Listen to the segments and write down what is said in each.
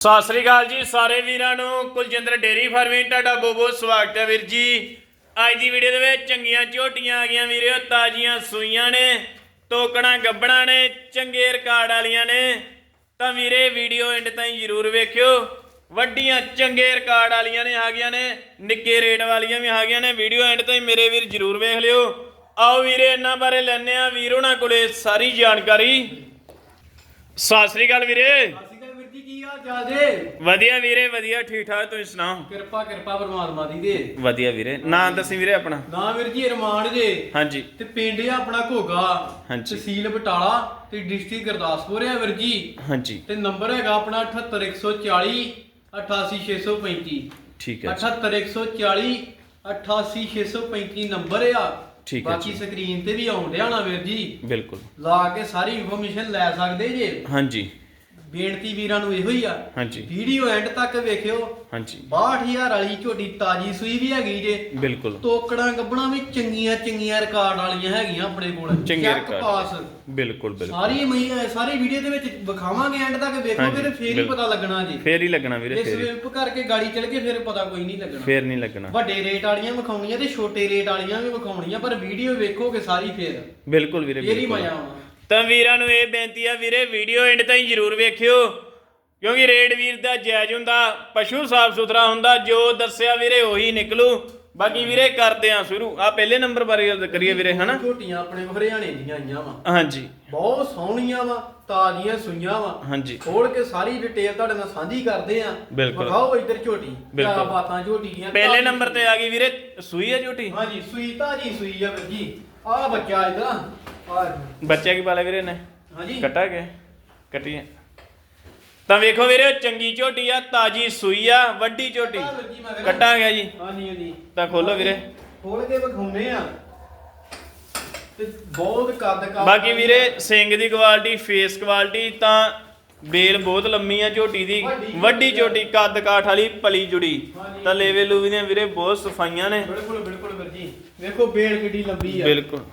ਸਤਿ ਸ੍ਰੀ ਅਕਾਲ ਜੀ ਸਾਰੇ ਵੀਰਾਂ ਨੂੰ। ਕੁਲਜਿੰਦਰ ਡੇਰੀ ਫਾਰਮਿੰਗ, ਤੁਹਾਡਾ ਬਹੁਤ ਬਹੁਤ ਸਵਾਗਤ ਹੈ ਵੀਰ ਜੀ। ਅੱਜ ਦੀ ਵੀਡੀਓ ਦੇ ਵਿੱਚ ਚੰਗੀਆਂ ਝੋਟੀਆਂ ਆ ਗਈਆਂ ਵੀਰਿਓ ਤਾਜ਼ੀਆਂ ਸੂਈਆਂ ਨੇ ਟੋਕਣਾ ਗੱਬਣਾ ਨੇ, ਚੰਗੇ ਰਿਕਾਰਡ ਵਾਲੀਆਂ ਨੇ। ਤਾਂ ਵੀਰੇ ਵੀਡੀਓ ਐਂਡ ਤਾਈਂ ਜ਼ਰੂਰ ਵੇਖਿਓ। ਵੱਡੀਆਂ ਚੰਗੇ ਰਿਕਾਰਡ ਵਾਲੀਆਂ ਨੇ ਆ ਗਈਆਂ ਨੇ, ਨਿੱਕੇ ਰੇਟ ਵਾਲੀਆਂ ਵੀ ਆ ਗਈਆਂ ਨੇ। ਵੀਡੀਓ ਐਂਡ ਤਾਈਂ ਮੇਰੇ ਵੀਰ ਜ਼ਰੂਰ ਵੇਖ ਲਿਓ। ਆਓ ਵੀਰੇ, ਇਹਨਾਂ ਬਾਰੇ ਲੈਣੇ ਆ ਵੀਰ ਉਹਨਾਂ ਕੋਲੇ ਸਾਰੀ ਜਾਣਕਾਰੀ। ਸਤਿ ਸ੍ਰੀ ਅਕਾਲ ਵੀਰੇ। ਕੀ ਹਾਲ ਚਾਲ ਜੇ ਵਧੀਆ ਵੀਰੇ ਵਧੀਆ ਠੀਕ ਠਾਕ ਤੁਸੀਂ ਸੁਣਾਓ? ਕਿਰਪਾ ਕਿਰਪਾ ਪਰਮਾਤਮਾ ਦੀ ਦੇ। ਵਧੀਆ ਵੀਰੇ। ਨਾਂ ਦੱਸੀ ਵੀਰੇ ਆਪਣਾ? ਨਾ ਵੀਰ ਜੀ ਰਮਾਨ ਜੇ ਹਾਂਜੀ। ਤੇ ਪਿੰਡ ਆ ਆਪਣਾ ਘੋਗਾ ਹਾਂਜੀ। ਤਹਿਸੀਲ ਬਟਾਲਾ ਤੇ ਡਿਸਟ੍ਰਿਕਟ ਗੁਰਦਾਸਪੁਰ ਆ ਵੀਰ ਜੀ। ਹਾਂਜੀ। ਤੇ ਨੰਬਰ ਹੈਗਾ ਆਪਣਾ 78140 88635 ਠੀਕ ਹੈ 78140 88635 ਨੰਬਰ ਆ। ਠੀਕ ਹੈ ਬਾਕੀ ਸਕਰੀਨ ਤੇ ਵੀ ਆਉਣ ਡਿਆ ਨਾ ਵੀਰ ਜੀ। ਬਿਲਕੁਲ। ਲਾ ਕੇ ਸਾਰੀ ਇਨਫੋਰਮੇਸ਼ਨ ਲੈ ਸਕਦੇ ਜੇ। ਹਾਂਜੀ। ਬੇਨਤੀ ਵੀਰਾਂ ਨੂੰ ਇਹੋ ਹੀ ਆ ਹਾਂਜੀ। ਵੀਡੀਓ ਐਂਡ ਤੱਕ ਵੇਖਿਓ। ਹਾਂਜੀ। 62000 ਵਾਲੀ ਝੋਟੀ ਤਾਜੀ ਸੂਈ ਵੀ ਹੈਗੀ ਜੇ। ਬਿਲਕੁਲ। ਤੋਕੜਾਂ ਗੱਬਣਾ ਵੀ ਚੰਗੀਆਂ ਚੰਗੀਆਂ ਰਿਕਾਰਡ ਵਾਲੀਆਂ ਹੈਗੀਆਂ ਆਪਣੇ ਕੋਲ। ਚੰਗੇ ਰਿਕਾਰਡ। ਪਾਸ। ਬਿਲਕੁਲ ਬਿਲਕੁਲ। ਸਾਰੀ ਮਈ ਸਾਰੀ ਵੀਡੀਓ ਦੇ ਵਿੱਚ ਵਿਖਾਵਾਂਗੇ ਐਂਡ ਤੱਕ ਵੇਖੋਗੇ ਤੇ ਫੇਰ ਹੀ। ਪਤਾ ਲੱਗਣਾ ਜੀ। ਫੇਰ ਹੀ ਲੱਗਣਾ ਵੀਰੇ ਇਸ ਫੇਰ ਹੀ। ਸਵਿਪ ਕਰਕੇ ਗਾੜੀ ਚੜ ਕੇ ਫਿਰ ਪਤਾ ਕੋਈ ਨਹੀਂ ਲੱਗਣਾ। ਫੇਰ ਨਹੀਂ ਲੱਗਣਾ। ਵੱਡੇ ਰੇਟ ਵਾਲੀਆਂ ਵਿਖਾਉਣੀਆਂ ਤੇ ਛੋਟੇ ਰੇਟ ਵਾਲੀਆਂ ਵੀ ਵਿਖਾਉਣੀਆਂ ਪਰ ਵੀਡੀਓ ਵੇਖੋਗੇ ਸਾਰੀ ਫੇਰ। ਬਿਲਕੁਲ ਵੀਰੇ ਫੇਰ ਹੀ ਮਜ਼ਾ ਆਉਣਾ। ਤਾਂ ਵੀਰਾਂ ਨੂੰ ਇਹ ਬੇਨਤੀ ਆ ਵੀਰੇ ਵੀਡੀਓ ਐਂਡ ਤਾਈਂ ਜ਼ਰੂਰ ਵੇਖਿਓ ਕਿਉਂਕਿ ਰੇਡ ਵੀਰ ਦਾ ਜਾਇਜ਼ ਹੁੰਦਾ ਪਸ਼ੂ ਸਾਫ਼ ਸੁਥਰਾ ਹੁੰਦਾ ਜੋ ਦੱਸਿਆ ਵੀਰੇ ਉਹੀ ਨਿਕਲੂ। ਬਾਕੀ ਵੀਰੇ ਕਰਦੇ ਆ ਸ਼ੁਰੂ। ਆ ਪਹਿਲੇ ਨੰਬਰ ਬਾਰੇ ਗੱਲ ਕਰੀਏ ਵੀਰੇ ਹਨਾ? ਝੋਟੀਆਂ ਆਪਣੇ ਹਰਿਆਣੇ ਦੀਆਂ ਆਈਆਂ ਵਾ। ਹਾਂਜੀ। ਬਹੁਤ ਸੋਹਣੀਆਂ ਵਾ ਤਾਜ਼ੀਆਂ ਸੂਈਆਂ ਵਾ। ਹਾਂਜੀ। ਖੋਲ ਕੇ ਸਾਰੀ ਡਿਟੇਲ ਤੁਹਾਡੇ ਨਾਲ ਸਾਂਝੀ ਕਰਦੇ ਆ। ਬਿਲਕੁਲ। ਵਿਖਾਓ ਇੱਧਰ ਝੋਟੀ। ਬਿਲਕੁਲ। ਕਿਆ ਬਾਤਾਂ ਝੋਟੀ ਦੀਆਂ। ਪਹਿਲੇ ਤਾਜ਼ੀ ਨੰਬਰ ਤੇ ਆ ਗਈ ਵੀਰੇ ਸੂਈ ਆ ਝੋਟੀ? ਹਾਂਜੀ ਸੂਈ ਤਾਜੀ ਸੂਈ ਆ ਵੀਰ ਜੀ। ਆ ਬੱਚਾ ਇਧਰ। ਬੱਚਾ ਕੀ ਪਾਲਿਆ ਵੀਰੇ ਨੇ? ਹਾਂਜੀ। ਕੱਟਾ ਕੇ? ਕੱਟੀਏ ਤਾਂ ਵੇਖੋ ਵੀਰੇ ਚੰਗੀ ਝੋਟੀ ਆ ਤਾਜੀ ਸੂਈ ਆ ਵੱਡੀ ਝੋਟੀ। ਕੱਟਾ। ਕੱਟਾ ਗਿਆ ਜੀ। ਹਾਂਜੀ ਹਾਂਜੀ। ਤਾਂ ਖੋਲੋ ਵੀਰੇ। ਖੋਲ ਕੇ ਵਿਖਾਉਨੇ ਆ। ਤੇ ਬਹੁਤ ਕੱਦ ਕੱਦ ਬਾਕੀ ਵੀਰੇ ਸਿੰਘ ਦੀ ਕੁਆਲਿਟੀ ਫੇਸ ਕੁਆਲਿਟੀ ਤਾਂ ਬੇਲ ਬਹੁਤ ਲੰਮੀ ਆ ਝੋਟੀ ਦੀ। ਵੱਡੀ ਝੋਟੀ ਕੱਦ ਕਾਠ ਵਾਲੀ ਪਲੀ ਜੁੜੀ। ਤਾਂ ਲੇਵੇ ਲੂਵੀ ਦੀਆਂ ਵੀਰੇ ਬਹੁਤ ਸਫਾਈਆਂ ਨੇ। ਬਿਲਕੁਲ ਬਿਲਕੁਲ ਵੀਰ ਜੀ। ਵੇਖੋ ਬੇਲ ਕਿੱਡੀ ਲੰਬੀ ਆ। ਬਿਲਕੁਲ।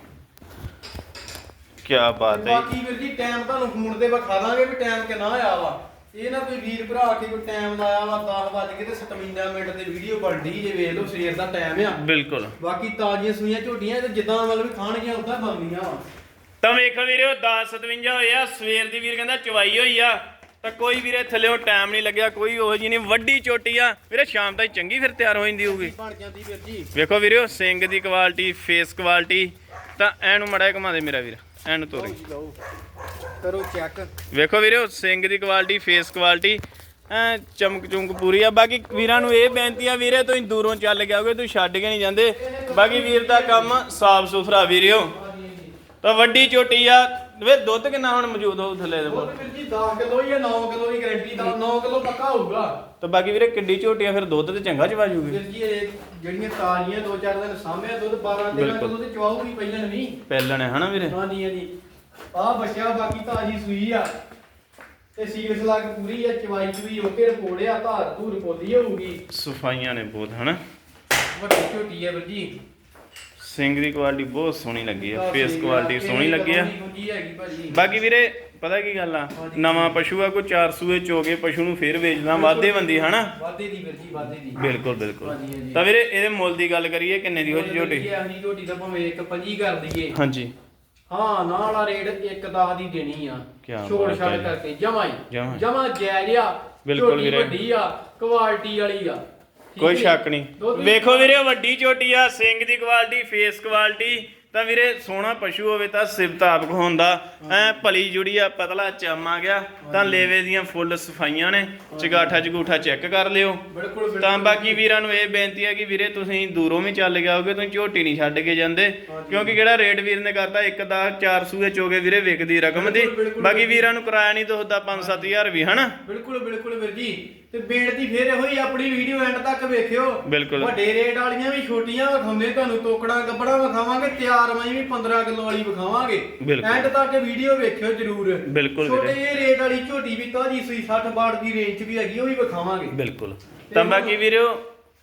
ਕੀ ਬਾਤ ਹੈ ਬਾਕੀ ਵੀਰ ਜੀ ਟਾਈਮ ਤੁਹਾਨੂੰ ਫੋਨ ਤੇ ਵਿਖਾ ਦਾਂਗੇ ਵੀ ਟਾਈਮ ਕਿੰਨਾ ਹੋਇਆ ਵਾ। ਇਹ ਨਾ ਕੋਈ ਵੀਰ ਭਰਾ ਕੇ ਕੋਈ ਟਾਈਮ ਲਾਇਆ ਵਾ 10 ਵੱਜ ਕੇ ਤੇ 57 ਮਿੰਟ ਤੇ ਵੀਡੀਓ ਬਣਦੀ ਜੇ ਵੇਖ ਲਓ ਸਵੇਰ ਦਾ ਟਾਈਮ ਆ। ਬਿਲਕੁਲ। ਬਾਕੀ ਤਾਜ਼ੀਆਂ ਸੂਈਆਂ ਝੋਟੀਆਂ ਤੇ ਜਿੱਦਾਂ ਮਤਲਬ ਖਾਣਗੀਆਂ ਉਦਾਂ ਬਣਦੀਆਂ ਵਾ। ਤਾਂ ਵੇਖੋ ਵੀਰੇ ਉਹ 10:57 ਹੋਏ ਆ ਸਵੇਰ ਦੀ ਵੀਰ ਕਹਿੰਦਾ ਚਵਾਈ ਹੋਈ ਆ। ਤਾਂ ਕੋਈ ਵੀਰੇ ਥੱਲੇੋਂ ਟਾਈਮ ਨਹੀਂ ਲੱਗਿਆ ਕੋਈ ਉਹੋ ਜੀ ਨਹੀਂ ਵੱਡੀ ਚੋਟੀ ਆ। ਵੀਰੇ ਸ਼ਾਮ ਤੱਕ ਚੰਗੀ ਫਿਰ ਤਿਆਰ ਹੋ ਜਾਂਦੀ ਹੋਊਗੀ। ਬਣ ਜਾਂਦੀ ਵੀਰ ਜੀ। ਵੇਖੋ ਵੀਰੇ ਸਿੰਘ ਦੀ ਕੁਆਲਿਟੀ ਫੇਸ ਕੁਆਲਿਟੀ ਤਾਂ ਐਨੂੰ ਮੜਾ ਘੁਮਾ ਦੇ ਮੇਰਾ ਵੀਰ। ਐਨੂੰ ਤੋਰੀ। ਲਓ ਕਰੋ ਚੈੱਕ। ਵੇਖੋ ਵੀਰੇ ਸਿੰਘ ਦੀ ਕੁਆਲਿਟੀ ਫੇਸ ਕੁਆਲਿਟੀ ਐ ਚਮਕ ਚੁੰਕ ਪੂਰੀ ਆ। ਬਾਕੀ ਵੀਰਾਂ ਨੂੰ ਇਹ ਬੇਨਤੀ ਆ ਵੀਰੇ ਤੁਸੀਂ ਦੂਰੋਂ ਚੱਲ ਕੇ ਆਓਗੇ ਤੁਸੀਂ ਛੱਡ ਕੇ ਨਹੀਂ ਜਾਂਦੇ। ਬਾਕੀ ਵੀਰ ਦਾ ਕੰਮ ਸਾਫ਼ ਸੁਥਰਾ ਵੀਰਿਓ। ਤਾਂ ਵੱਡੀ ਝੋਟੀ ਆ ਵੇ ਦੁੱਧ ਕਿੰਨਾ ਹੁਣ ਮੌਜੂਦ ਹੋਊ ਥੱਲੇ ਦੇ ਉਹ ਕੋਲ ਵੀਰ ਜੀ 10 ਕਿਲੋ ਜਾਂ 9 ਕਿਲੋ ਦੀ ਗਾਰੰਟੀ ਦਾ 9 ਕਿਲੋ ਪੱਕਾ ਹੋਊਗਾ। ਤਾਂ ਬਾਕੀ ਵੀਰੇ ਕਿੱਡੀ ਝੋਟੀ ਆ ਫਿਰ ਦੁੱਧ ਤੇ ਚੰਗਾ ਚਵਾ ਜੂਗੀ। ਵੀਰ ਜੀ ਇਹ ਜਿਹੜੀਆਂ ਤਾਜ਼ੀਆਂ ਦੋ ਚਾਰ ਦਿਨ ਸਾਹਮਣੇ ਦੁੱਧ 12 13 ਬਿਲਕੁਲ। ਕਿਲੋ ਤੇ ਚਵਾਉਗੀ ਪਹਿਲਾਂ ਨਹੀਂ ਪਹਿਲਣ ਹੈ ਹਨਾ ਵੀਰੇ? ਹਾਂਜੀ ਹਾਂਜੀ। ਆ ਬਾਕੀ ਤਾਜੀ ਸੂਈ ਆ। ਤੇ ਸੀਰਸ ਲੱਗ ਪੂਰੀ ਆ ਚਵਾਈ ਚੂਈ ਓਕੇ ਰਿਪੋਰਟ ਆ ਧਾਰ ਧੂਰ ਪੋਲੀ ਹੋਊਗੀ। ਸਫਾਈਆਂ ਨੇ ਬਹੁਤ ਹਨਾ? ਵੱਡੀ ਝੋਟੀ ਆ ਵੀਰ ਜੀ। ਸਿੰਘ ਦੀ ਕੁਆਲਿਟੀ ਬਹੁਤ ਸੋਹਣੀ ਲੱਗੀ ਆ ਫੇਸ ਕੁਆਲਿਟੀ ਸੋਹਣੀ ਲੱਗੀ ਆ। ਗੁੰਜੀ ਹੈਗੀ ਭਾਜੀ। ਬਾਕੀ ਵੀਰੇ ਪਤਾ ਕੀ ਗੱਲ ਆ। ਨਵਾਂ ਪਸ਼ੂ ਆ ਕੋਈ 4 ਸੂਏ ਚੋਗੇ ਪਸ਼ੂ ਨੂੰ ਫੇਰ ਵੇਚਦਾ ਵਾਧੇ ਬੰਦੀ ਹਨਾ? ਵਾਧੇ ਦੀ ਵੀਰ ਜੀ ਵਾਧੇ ਦੀ। ਬਿਲਕੁਲ ਬਿਲਕੁਲ। ਹਾਂਜੀ, ਹਾਂਜੀ। ਤਾਂ ਵੀਰੇ ਇਹਦੇ ਮੁੱਲ ਦੀ ਗੱਲ ਕਰੀਏ ਕਿੰਨੇ ਦੀ ਹੋ ਜੀ ਝੋਟੀ? ਇਹ ਆਹੀ ਝੋਟੀ ਦਾ ਭਾਵੇਂ ਇੱਕ ਪੰਜੀ ਕਰ ਦਈਏ। ਹਾਂਜੀ। ਹਾਂ ਨਾਲ ਵਾਲਾ ਰੇਟ ਇੱਕ 10 ਦੀ ਦੇਣੀ ਆ। ਕਿਆ ਛੋੜ ਬਾਤ ਛਾੜ ਹੈ। ਕਰਕੇ ਜਮਾ ਹੀ। ਜਮਾਂ ਹੀ। ਜਮਾ ਜਾਇਜ਼ ਆ ਬਿਲਕੁਲ ਝੋਟੀ ਵੀਰੇ। ਵੱਡੀ ਆ ਕੁਆਲਿਟੀ ਵਾਲੀ ਆ। ਕੋਈ? ਸ਼ੱਕ ਨਹੀਂ। ਵੇਖੋ ਵੀਰੇ। ਵੱਡੀ ਝੋਟੀ ਆ ਸਿੰਘ ਦੀ ਕੁਆਲਿਟੀ ਫੇਸ ਕੁਆਲਿਟੀ ਤਾਂ ਵੀਰੇ ਸੋਹਣਾ ਪਸ਼ੂ ਹੋਵੇ ਤਾਂ ਸਿਵਤਾਪਕ ਹੁੰਦਾ। ਐ ਭਲੀ ਜੁੜੀ ਆ ਪਤਲਾ ਚਮ ਗਿਆ ਤਾਂ ਲੇਵੇ ਦੀਆਂ ਫੁੱਲ ਸਫਾਈਆਂ ਨੇ ਚਗਾਠਾ ਚਗੂਠਾ ਚੈੱਕ ਕਰ ਲਿਓ। ਤਾਂ ਬਾਕੀ ਵੀਰਾਂ ਨੂੰ ਇਹ ਬੇਨਤੀ ਹੈ ਕਿ ਵੀਰੇ ਤੁਸੀਂ ਦੂਰੋਂ ਵੀ ਚੱਲ ਕੇ ਆਓਗੇ ਤੁਸੀਂ ਝੋਟੀ ਨਹੀਂ ਛੱਡ ਕੇ ਜਾਂਦੇ। ਕਿਉਂਕਿ ਕਿਹੜਾ ਰੇਟ ਵੀਰ ਨੇ ਕਰਤਾ ਇੱਕ ਦਾ 4 ਸੂਏ ਚੋਗੇ ਵੀਰੇ ਵਿਕਦੀ ਰਕਮ ਦੀ। ਬਾਕੀ ਵੀਰਾਂ ਨੂੰ ਕਿਰਾਇਆ ਨਹੀਂ ਦੋਦਾ 5-7000 ਵੀ ਹਨਾ? ਬਿਲਕੁਲ ਬਿਲਕੁਲ ਵੀਰ ਜੀ। ਤੇ ਬੇਨਤੀ ਫੇਰ ਇਹੋ ਹੀ ਆਪਣੀ ਵੀਡੀਓ ਐਂਡ ਤੱਕ ਵੇਖਿਓ। ਵੱਡੇ ਰੇਟ ਵਾਲੀਆਂ ਵੀ ਛੋਟੀਆਂ ਵਿਖਾਉਂਦੇ ਤੁਹਾਨੂੰ ਤੋਕੜਾ ਗੱਬੜਾ ਵਿਖਾਵਾਂਗੇ ਤਿਆਰ ਮੈਂ ਵੀ 15 ਕਿਲੋ ਵਾਲੀ ਵਿਖਾਵਾਂਗੇ ਬਿਲਕੁਲ। ਐਂਡ ਤੱਕ ਵੀਡੀਓ ਵੇਖਿਓ ਜਰੂਰ ਬਿਲਕੁਲ ਛੋਟੇ। ਇਹ ਰੇਟ ਵਾਲੀ ਝੋਟੀ ਵੀ ਤਾਜੀ ਸੂਈ 60 ਬਾੜ ਦੀ ਰੇਂਜ 'ਚ ਵੀ ਹੈਗੀ ਉਹ ਵੀ ਵਿਖਾਵਾਂਗੇ ਬਿਲਕੁਲ ਤਾਂ ਬਾਕੀ ਵੀਰੋ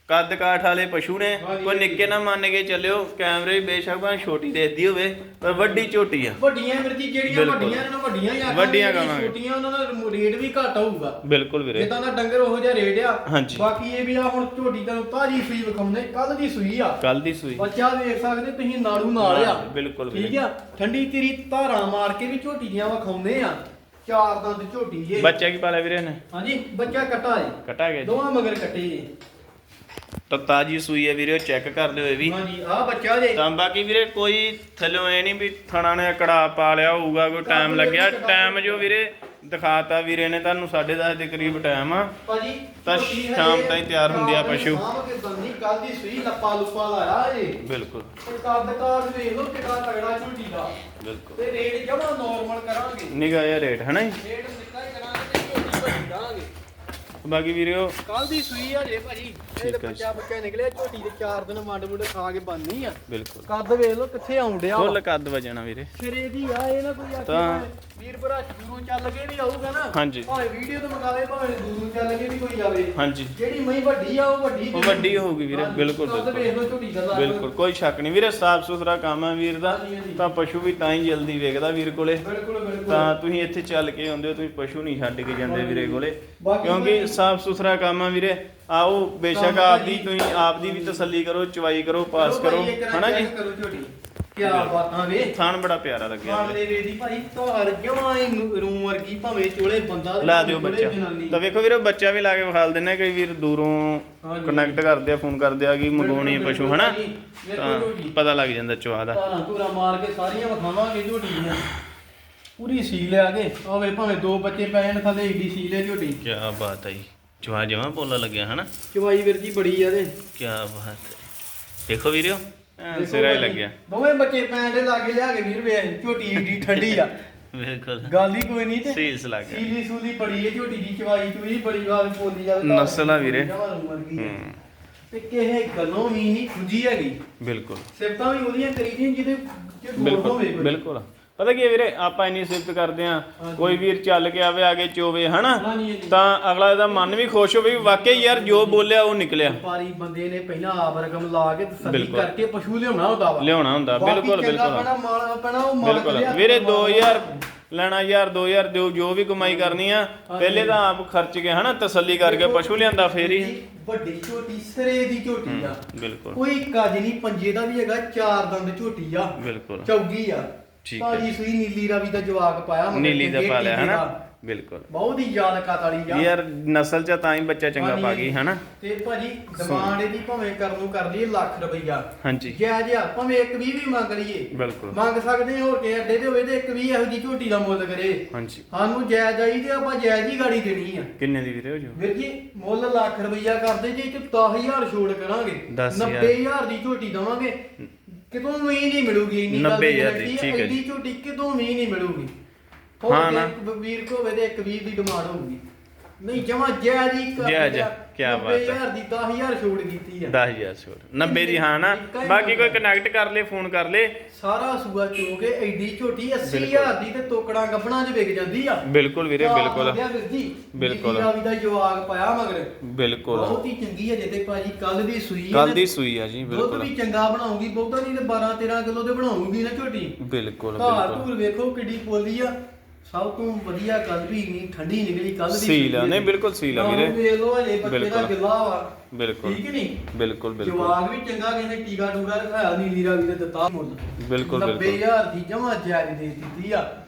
ਕੱਦ ਕਾਠ ਵਾਲੇ ਪਸ਼ੂ ਨੇ। ਕੋਈ ਨਿੱਕੇ ਨਾ ਮੰਨ ਕੇ ਚੱਲਿਓ ਕੈਮਰੇ ਬੇਸ਼ੱਕ ਭਾਵੇਂ ਛੋਟੀ ਦੇਦੀ ਹੋਵੇ ਪਰ ਵੱਡੀ ਝੋਟੀ ਆ। ਵੱਡੀਆਂ ਜੀ ਜਿਹੜੀਆਂ ਬਿਲਕੁਲ। ਵੱਡੀਆਂ ਨੂੰ ਵੱਡੀਆਂ ਆਖਾਂਗੇ, ਵੱਡੀਆਂ ਕਹਾਂਗੇ। ਛੋਟੀਆਂ ਉਹਨਾਂ ਦਾ ਰੇਟ ਵੀ ਘੱਟ ਹੋਊਗਾ ਬਿਲਕੁਲ ਵੀਰੇ। ਜਿੱਦਾਂ ਦਾ ਡੰਗਰ ਉਹੋ ਜਿਹਾ ਰੇਟ ਆ। ਹਾਂਜੀ। ਬਾਕੀ ਇਹ ਵੀ ਆ ਹੁਣ ਝੋਟੀ ਤੁਹਾਨੂੰ ਤਾਜੀ ਸੂਈ ਵਿਖਾਉਂਦੇ ਕੱਲ ਦੀ ਸੂਈ ਆ। ਕੱਲ ਦੀ ਸੂਈ। ਬੱਚਾ ਦੇਖ ਸਕਦੇ ਤੁਸੀਂ ਨਾੜੂ ਨਾਲ ਆ। ਬਿਲਕੁਲ ਠੀਕ ਵੀਰੇ ਆ? ਠੰਡੀ ਤੇਰੀ ਧਾਰਾਂ ਮਾਰ ਕੇ ਵੀ ਝੋਟੀ ਦੀਆਂ ਵਿਖਾਉਂਦੇ ਆ। ਚਾਰ ਦੰਦ ਝੋਟੀ ਜੇ। ਬੱਚਾ ਕੀ ਪਾਲਿਆ ਵੀਰੇ ਨੇ ਹਾਂਜੀ ਬੱਚਾ ਕੱਟਾ ਏ। ਕਟਾ ਗਿਆ ਜੀ। ਦੋਵਾਂ ਮਗਰ ਕੱਟੇ ਜੇ। ਤਾਂ ਤਾਜੀ ਸੂਈ ਹੈ ਵੀਰੇ ਚੈੱਕ ਕਰ ਲਿਓ ਇਹ ਵੀ। ਹਾਂਜੀ ਆ ਬੱਚਾ ਜੇ। ਤਾਂ ਬਾਕੀ ਵੀਰੇ ਕੋਈ ਥੱਲੋਂ ਐ ਨਹੀਂ ਵੀ ਥਣਾ ਨੇ ਕੜਾ ਪਾ ਲਿਆ ਹੋਊਗਾ ਕੋਈ ਟਾਈਮ ਲੱਗਿਆ। ਟਾਈਮ ਜੋ ਵੀਰੇ ਦਿਖਾਤਾ ਵੀਰੇ ਨੇ ਤੁਹਾਨੂੰ 10:30 ਦੇ ਕਰੀਬ ਟਾਈਮ ਆ। ਭਾਜੀ ਤਾਂ ਸ਼ਾਮ ਤਾਈਂ ਤਿਆਰ ਹੁੰਦੇ ਆ ਪਸ਼ੂ। ਸਾਂਭ ਕੇ ਦੰਦੀ ਕੱਲ ਦੀ ਸੂਈ ਲੱਪਾ ਲੁੱਪਾ ਲਾਇਆ ਏ ਬਿਲਕੁਲ। ਤੇ ਕੱਦ ਕਾਦ ਵੇਖ ਲਓ ਕਿੰਨਾ ਤਗੜਾ ਝੋਟੀ ਦਾ। ਬਿਲਕੁਲ। ਤੇ ਰੇਟ ਜਮਾ ਨਾਰਮਲ ਕਰਾਂਗੇ। ਨਿਗਾ ਜਿਹਾ ਰੇਟ ਹੈ ਨਾ ਜੀ? ਰੇਟ ਨਿੱਕਾ ਹੀ ਕਰਾਂਗੇ ਤੇ ਝੋਟੀ ਵੱਡੀ ਦਾਂਗੇ ਬਾਕੀ ਵੀਰਿਓ ਕੱਲ ਦੀ ਸੂਈ ਆ ਜੇ ਭਾਜੀ। ਇਹ ਤੇ ਆ ਬੱਚਾ ਬੱਚਾ ਨਿਕਲਿਆ ਝੋਟੀ ਦੇ 4 ਦਿਨ ਮੰਡ ਮੁੰਡ ਖਾ ਕੇ ਬੰਨੀ ਆ। ਬਿਲਕੁਲ। ਕੱਦ ਵੇਖ ਲਓ ਕਿੱਥੇ ਆਉਣ ਡਿਆ। ਫੁੱਲ ਕੱਦ ਵਜਣਾ ਵੀਰੇ। ਫਿਰ ਇਹਦੀ ਆ ਇਹ ਨਾ ਕੋਈ ਤਾਂ- ਵੀਰ ਭਰਾ ਦੂਰੋਂ ਚੱਲ ਕੇ ਵੀ ਆਊਗਾ ਨਾ। ਹਾਂਜੀ। ਭਾਵੇਂ ਵੀਡੀਓ ਤੇ ਮੰਗਾਵੇ ਭਾਵੇਂ ਦੂਰੋਂ ਚੱਲ ਕੇ ਵੀ ਕੋਈ ਆਵੇ। ਹਾਂਜੀ। ਜਿਹੜੀ ਮਈ ਵੱਡੀ ਆ ਉਹ ਵੱਡੀ ਉਹ ਵੱਡੀ ਹੋਊਗੀ ਵੀਰੇ, ਬਿਲਕੁਲ, ਕੱਦ ਬਿਲਕੁਲ। ਵੇਖ ਲਓ ਝੋਟੀ ਦਾ ਲਾ ਬਿਲਕੁਲ ਕੋਈ ਸ਼ੱਕ ਨਹੀਂ ਵੀਰੇ ਸਾਫ਼ ਸੁਥਰਾ ਕੰਮ ਹੈ ਵੀਰ ਦਾ। ਤਾਂ ਪਸ਼ੂ ਵੀ ਤਾਂ ਹੀ ਜਲਦੀ ਵੇਖਦਾ ਵੀਰ ਕੋਲੇ। ਬਿਲਕੁਲ ਬਿਲਕੁਲ। ਤਾਂ ਤੁਸੀਂ ਇੱਥੇ ਚੱਲ ਕੇ ਆਉਂਦੇ ਹੋ ਤੁਸੀਂ ਪਸ਼ੂ ਨਹੀਂ ਛੱਡ ਕੇ ਜਾਂਦੇ ਵੀਰੇ ਕੋਲੇ। ਕਿਉਂਕਿ ਸਾਫ਼ ਸੁਥਰਾ ਕੰਮ ਆ ਵੀਰੇ। ਆਓ ਬੇਸ਼ੱਕ ਆਪਦੀ ਤੁਸੀਂ ਆਪਦੀ ਵੀ ਤਸੱਲੀ ਕਰੋ ਚਵਾਈ ਕਰੋ ਪਾਸ ਕਰੋ। ਹਨਾ ਜੀ? ਕੀ ਬਾਤਾਂ ਵੇ? ਥਾਨ ਬੜਾ ਪਿਆਰਾ ਲੱਗਿਆ ਭਾਈ ਰੂਮ ਵਰਗੀ? ਭਾਵੇਂ ਚੋਲੇ ਬੰਦਾ ਲਾ ਦਿਓ ਬੱਚਾ। ਤਾਂ ਵੇਖੋ ਵੀਰੇ ਬੱਚਾ ਵੀ ਲਾ ਕੇ ਵਿਖਾਲ ਦਿੰਨੇ ਕਈ ਵੀਰ ਦੂਰੋਂ। ਕਨੈਕਟ ਕਰਦੇ ਆ ਫੋਨ ਕਰਦੇ ਆ ਕਿ ਬਿਲਕੁਲ, ਪਸ਼ੂ ਹਨਾ। ਤਾਂ। ਪਤਾ ਲੱਗ ਜਾਂਦਾ ਚਵਾ ਦਾ। ਧਾਰਾਂ ਧੂਰਾਂ ਮਾਰ ਕੇ ਸਾਰੀਆਂ ਵਿਖਾਵਾਂਗੇ ਝੋਟੀ ਦੀਆਂ। ਪੂਰੀ ਸੀਲ ਆ ਕੇ ਆਵੇ ਭਾਵੇਂ ਦੋ ਬੱਚੇ ਪੈ ਜਾਣ ਥੱਲੇ ਏਡੀ ਸੀਲ ਹੈ ਝੋਟੀ ਕੀ ਬਾਤ ਹੈ ਜੀ। ਚਵਾ ਜਮਾ ਬੋਲਾ ਲੱਗਿਆ ਹਨਾ? ਚਵਾਈ ਵੀਰ ਜੀ ਬੜੀ ਆ ਤੇ। ਕੀ ਬਾਤ ਹੈ ਦੇਖੋ ਵੀਰਿਓ ਐਨ ਸਿਰਾ ਹੀ ਲੱਗਿਆ। ਦੋਵੇਂ ਬੱਚੇ ਪੈਣ ਦੇ ਲਾਗੇ ਲਿਆ ਕੇ ਵੀਰ ਵੇ ਝੋਟੀ ਏਡੀ ਠੰਡੀ ਆ। ਬਿਲਕੁਲ। ਗੱਲ ਹੀ ਕੋਈ ਨਹੀਂ ਤੇ। ਸੀਲਸ ਲੱਗ ਗਿਆ। ਸੀਲੀ ਸੂਲੀ ਬੜੀ ਹੈ ਝੋਟੀ ਦੀ ਚਵਾਈ ਚੂਈ ਬੜੀ ਵਾਰ ਬੋਲੀ ਜਾਵੇ ਨਸਲ ਆ ਵੀਰੇ। ਹੂੰ। ਤੇ ਕਿਸੇ ਗੱਲੋਂ ਵੀ ਨਹੀਂ ਖੁੰਜੀ ਹੈਗੀ। ਬਿਲਕੁਲ। ਸਿਫਤਾਂ ਵੀ ਉਹਦੀਆਂ ਕਰੀ ਦੀਆਂ ਜਿਹਦੇ ਜੇ ਗੋਲ ਹੋਵੇ ਬਿਲਕੁਲ ਕੋਈ। ਬਿਲਕੁਲ। ਪਤਾ ਕੀ ਹੈ ਵੀਰੇ ਆਪਾਂ ਇੰਨੀ ਸਿਫਤ ਕਰਦੇ ਆ। ਕੋਈ ਵੀਰ ਚੱਲ ਕੇ ਆਵੇ ਆਗੇ ਚੋਵੇ ਹਨਾ। ਤਾਂ ਅਗਲਾ ਦਾ ਮਨ ਵੀ ਖੁਸ਼ ਹੋਵੇ ਵੀ ਵਾਕਈ ਯਾਰ ਜੋ ਬੋਲਿਆ ਉਹ ਨਿਕਲਿਆ। ਵਪਾਰੀ ਬੰਦੇ ਨੇ ਪਹਿਲਾਂ ਆਪ ਰਕਮ ਲਾ ਕੇ ਤਸੱਲੀ ਬਿਲਕੁਲ। ਕਰਕੇ ਪਸ਼ੂ ਲਿਆਉਣਾ ਹੁੰਦਾ ਵਾ। ਲਿਆਉਣਾ ਹੁੰਦਾ ਬਾਕੀ ਬਿਲਕੁਲ ਬਿਲਕੁਲ। ਬਿਲਕੁਲ। ਵੀਰੇ ਕੇ ਮਾਲ 2000 ਲੈਣਾ ਯਾਰ 2000 ਦਿਓ ਜੋ ਵੀ ਕਮਾਈ ਕਰਨੀ ਆ ਪਹਿਲੇ ਤਾਂ ਆਪ ਖਰਚ ਕੇ ਹਨਾ ਤਸੱਲੀ ਕਰਕੇ ਪਸ਼ੂ ਲਿਆਂਦਾ ਫੇਰ ਹੀ। ਵੱਡੀ ਝੋਟੀ ਸਰੇ ਦੀ ਝੋਟੀ ਆ। ਬਿਲਕੁਲ। ਕੋਈ ਕੱਜ ਨਹੀਂ ਪੰਜੇ ਦਾ ਵੀ ਹੈਗਾ ਚਾਰ ਦੰਦ ਝੋਟੀ ਆ। ਬਿਲਕੁਲ। ਚੌਗੀ ਆ। ਠੀਕ ਹੈ। ਭਾਜੀ ਸੂਈ ਨੀਲੀ ਰਾਵੀ ਦਾ ਜਵਾਕ ਪਾਇਆ ਮਗਰ ਨੀਲੀ ਦਾ ਚੰਗੇ ਪਾ ਲਿਆ ਟੀਕੇ ਹਨਾ। ਬਿਲਕੁਲ। ਬਹੁਤ ਹੀ ਯਾਦ ਕਤ ਵਾਲੀ ਆ ਯਾਰ ਨਸਲ ਚ ਤਾਂ ਹੀ ਬੱਚਾ ਚੰਗਾ ਪਾ ਗਈ ਹਨਾ? ਤੇ ਭਾਜੀ ਡਿਮਾਂਡ ਇਹਦੀ ਭਾਵੇਂ ਕਰਨ ਨੂੰ ਕਰ ਲਈਏ ਲੱਖ ਰੁਪਈਆ। ਹਾਂਜੀ। ਜਾਇਜ਼ ਆ ਭਾਵੇਂ ਇੱਕ ਵੀਹ ਵੀ ਮੰਗ ਲਈਏ। ਬਿਲਕੁਲ। ਮੰਗ ਸਕਦੇ ਹਾਂ ਹੋਰ ਕੇ ਅੱਡੇ ਤੇ ਹੋਵੇ ਤੇ ਇੱਕ ਵੀ ਇਹੋ ਜੀ ਝੋਟੀ ਦਾ ਮੁੱਲ ਕਰੇ। ਹਾਂਜੀ। ਸਾਨੂੰ ਜਾਇਜ਼ ਆਈ ਤੇ ਆਪਾਂ ਜਾਇਜ਼ ਹੀ ਗਾੜੀ ਦੇਣੀ ਆ। ਕਿੰਨੇ ਦੀ ਵੀਰੇ ਹੋ ਜੋ? ਵੀਰ ਜੀ ਮੁੱਲ ਲੱਖ ਰੁਪਈਆ ਕਰਦੇ ਜੇ ਚ 10000 ਛੋੜ ਕਰਾਂਗੇ ਦਸ ਹਜ਼ਾਰ। 90000 ਦੀ ਝੋਟੀ ਦਵਾਂਗੇ ਕਿਤੋਂ ਵੀ ਨਹੀਂ ਮਿਲੂਗੀ ਇੰਨੀ ਗੱਲ 90,000 ਦੀ, ਆ, ਠੀਕ ਹੈ ਜੀ। ਐਡੀ ਝੋਟੀ ਕਿਤੋਂ ਵੀ ਨਹੀਂ ਮਿਲੂਗੀ ਹਾਂ ਨਾ। ਵੀਰ ਕੋ ਤੇ ਇੱਕ ਵੀਰ ਦੀ ਡਿਮਾਂਡ ਹੋਊਗੀ ਨਹੀਂ ਜਮਾ ਜਾਇਜ਼ ਹੀ ਕਰ ਜਾਇਜ਼। ਕਿਆ ਬਾਤ ਹੈ। 90,000 ਦੀ 10000 ਛੋੜ ਕੀਤੀ ਆ। 10000 ਛੋੜ 90 ਦੀ ਹਾਂ ਨਾ। ਇੱਕਾ ਹੀ ਬਾਕੀ ਕੋਈ। ਕਨੈਕਟ ਕਰ ਲੇ ਫੋਨ ਕਰ ਲੇ। ਸਾਰਾ ਸੂਆ ਚੋ ਕੇ ਐਡੀ ਝੋਟੀ 80000 ਬਿਲਕੁਲ। ਦੀ ਤੇ ਤੋਕੜਾਂ ਗੱਬਣਾ 'ਚ ਵਿਕ ਜਾਂਦੀ ਆ। ਬਿਲਕੁਲ ਵੀਰੇ ਬਿਲਕੁਲ। ਬਿਲਕੁਲ। ਰਾਵੀ ਦਾ ਜਵਾਗ ਪਾਇਆ ਮਗਰ। ਬਿਲਕੁਲ। ਬਹੁਤ ਹੀ ਚੰਗੀ ਹੈ ਜਿੱਤੇ ਭਾਜੀ ਕੱਲ ਦੀ ਸੂਈ ਕੱਲ ਦੀ ਸੂਈ ਆ ਜੀ ਦੁੱਧ ਬਿਲਕੁਲ। ਵੀ ਚੰਗਾ ਬਣਾਉਂਗੀ ਬਹੁਤਾ ਨਹੀਂ ਤੇ 12 13 ਕਿਲੋ ਦੇ ਬਣਾਉਂਗੀ ਨਾ ਝੋਟੀ। ਬਿਲਕੁਲ ਧਾਰ ਬਿਲਕੁਲ। ਧੂਰ ਵੇਖੋ ਕਿੱਡੀ ਪੋਲੀ ਆ। ਸਭ ਤੋਂ ਵਧੀਆ ਕੱਲ ਵੀ ਨਹੀਂ ਠੰਡੀ ਨਿਕਲੀ ਕੱਲ ਦੀ ਸੀਲ ਆ, ਨਹੀਂ, ਬਿਲਕੁਲ ਸੀਲ ਆ ਵੀਰੇ। ਵੇਖ ਲੋ ਹਲੇ ਬੱਚੇ ਦਾ। ਗਿੱਲਾ ਵਾ ਬਿਲਕੁਲ। ਠੀਕ ਨਹੀਂ? ਬਿਲਕੁਲ ਬਿਲਕੁਲ। ਜਵਾਗ ਵੀ ਚੰਗਾ ਕਹਿੰਦੇ ਟੀਕਾ ਟੂਕਾ ਰਖਾਇਆ ਨੀਲੀ ਰਾਵੀ ਦੇ ਦਿੱਤਾ। ਮੁੱਲ ਬਿਲਕੁਲ, ਬਿਲਕੁਲ। 90000 ਦੀ ਜਮਾ ਜਾਇਜ਼ ਦੇ ਦਿੱਤੀ ਆ।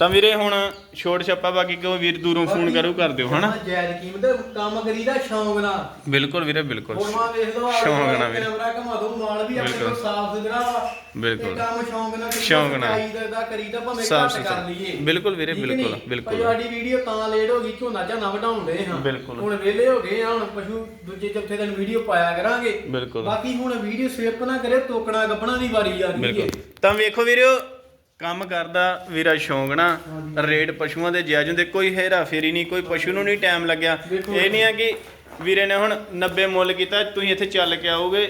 ਤਾਂ ਵੀਰੇ ਹੁਣ ਛੋਟ ਛੱਪਾ ਬਾਕੀ ਕੋਈ ਵੀਰ ਦੂਰੋਂ ਫੋਨ ਕਰੂ ਕਰ ਦਿਓ ਹਨਾ ਜਾਇਜ਼ ਕੀਮਤ ਕੰਮ ਕਰੀਦਾ ਸ਼ੌਂਕ ਨਾਲ ਬਿਲਕੁਲ ਵੀਰੇ ਬਿਲਕੁਲ ਮਾ ਵੇਖ ਲਓ ਸ਼ੌਂਕ ਨਾਲ ਵੀਰੇ। ਕੈਮਰਾ ਘਮਾ ਦੋ ਮਾਲ ਵੀ ਆਪਣੇ ਕੋਲ। ਸਾਫ਼ ਸੁਥਰਾ ਵਾ ਬਿਲਕੁਲ। ਕੰਮ ਸ਼ੌਂਕ ਨਾਲ ਕਰੀਦਾ, ਸ਼ੌਂਕ ਨਾਲ। ਸਫ਼ਾਈ ਦਾ ਕਰੀਦਾ ਭਾਵੇਂ ਘੱਟ। ਕਰ ਲਈਏ ਬਿਲਕੁਲ ਵੀਰੇ, ਬਿਲਕੁਲ? ਬਿਲਕੁਲ। ਸਾਡੀ ਵੀਡੀਓ ਤਾਂ ਲੇਟ ਹੋ ਗਈ ਝੋਨਾ ਝਾਨਾ ਵਢਾਉਂਦੇ ਹਾਂ ਬਿਲਕੁਲ। ਹੁਣ ਵਿਹਲੇ ਹੋ ਗਏ ਆ ਹੁਣ ਪਸ਼ੂ ਦੂਜੇ ਚੌਥੇ ਦਿਨ ਵੀਡੀਓ ਪਾਇਆ ਕਰਾਂਗੇ ਬਿਲਕੁਲ। ਬਾਕੀ ਹੁਣ ਵੀਡੀਓ ਸੇਪ ਨਾ ਕਰੇ ਤੋਕਣਾ ਗੱਪਣਾ ਦੀ ਵਾਰੀ ਆ ਗਈ ਬਿਲਕੁਲ ਹੈ ਤਾਂ ਵੇਖੋ ਵੀਰਿਓ ਕੰਮ ਕਰਦਾ ਵੀਰਾ ਸ਼ੌਂਕ ਨਾ ਰੇਟ ਪਸ਼ੂਆਂ ਦੇ ਜਾਇਜ਼ ਹੁੰਦੇ ਕੋਈ ਹੈਰਾ ਫੇਰੀ ਨਹੀਂ ਕੋਈ ਪਸ਼ੂ ਨੂੰ ਨਹੀਂ ਟਾਈਮ ਲੱਗਿਆ। ਇਹ ਨਹੀਂ ਆ ਕਿ ਵੀਰੇ ਨੇ ਹੁਣ 90 ਮੁੱਲ ਕੀਤਾ ਤੁਸੀਂ ਇੱਥੇ ਚੱਲ ਕੇ ਆਓਗੇ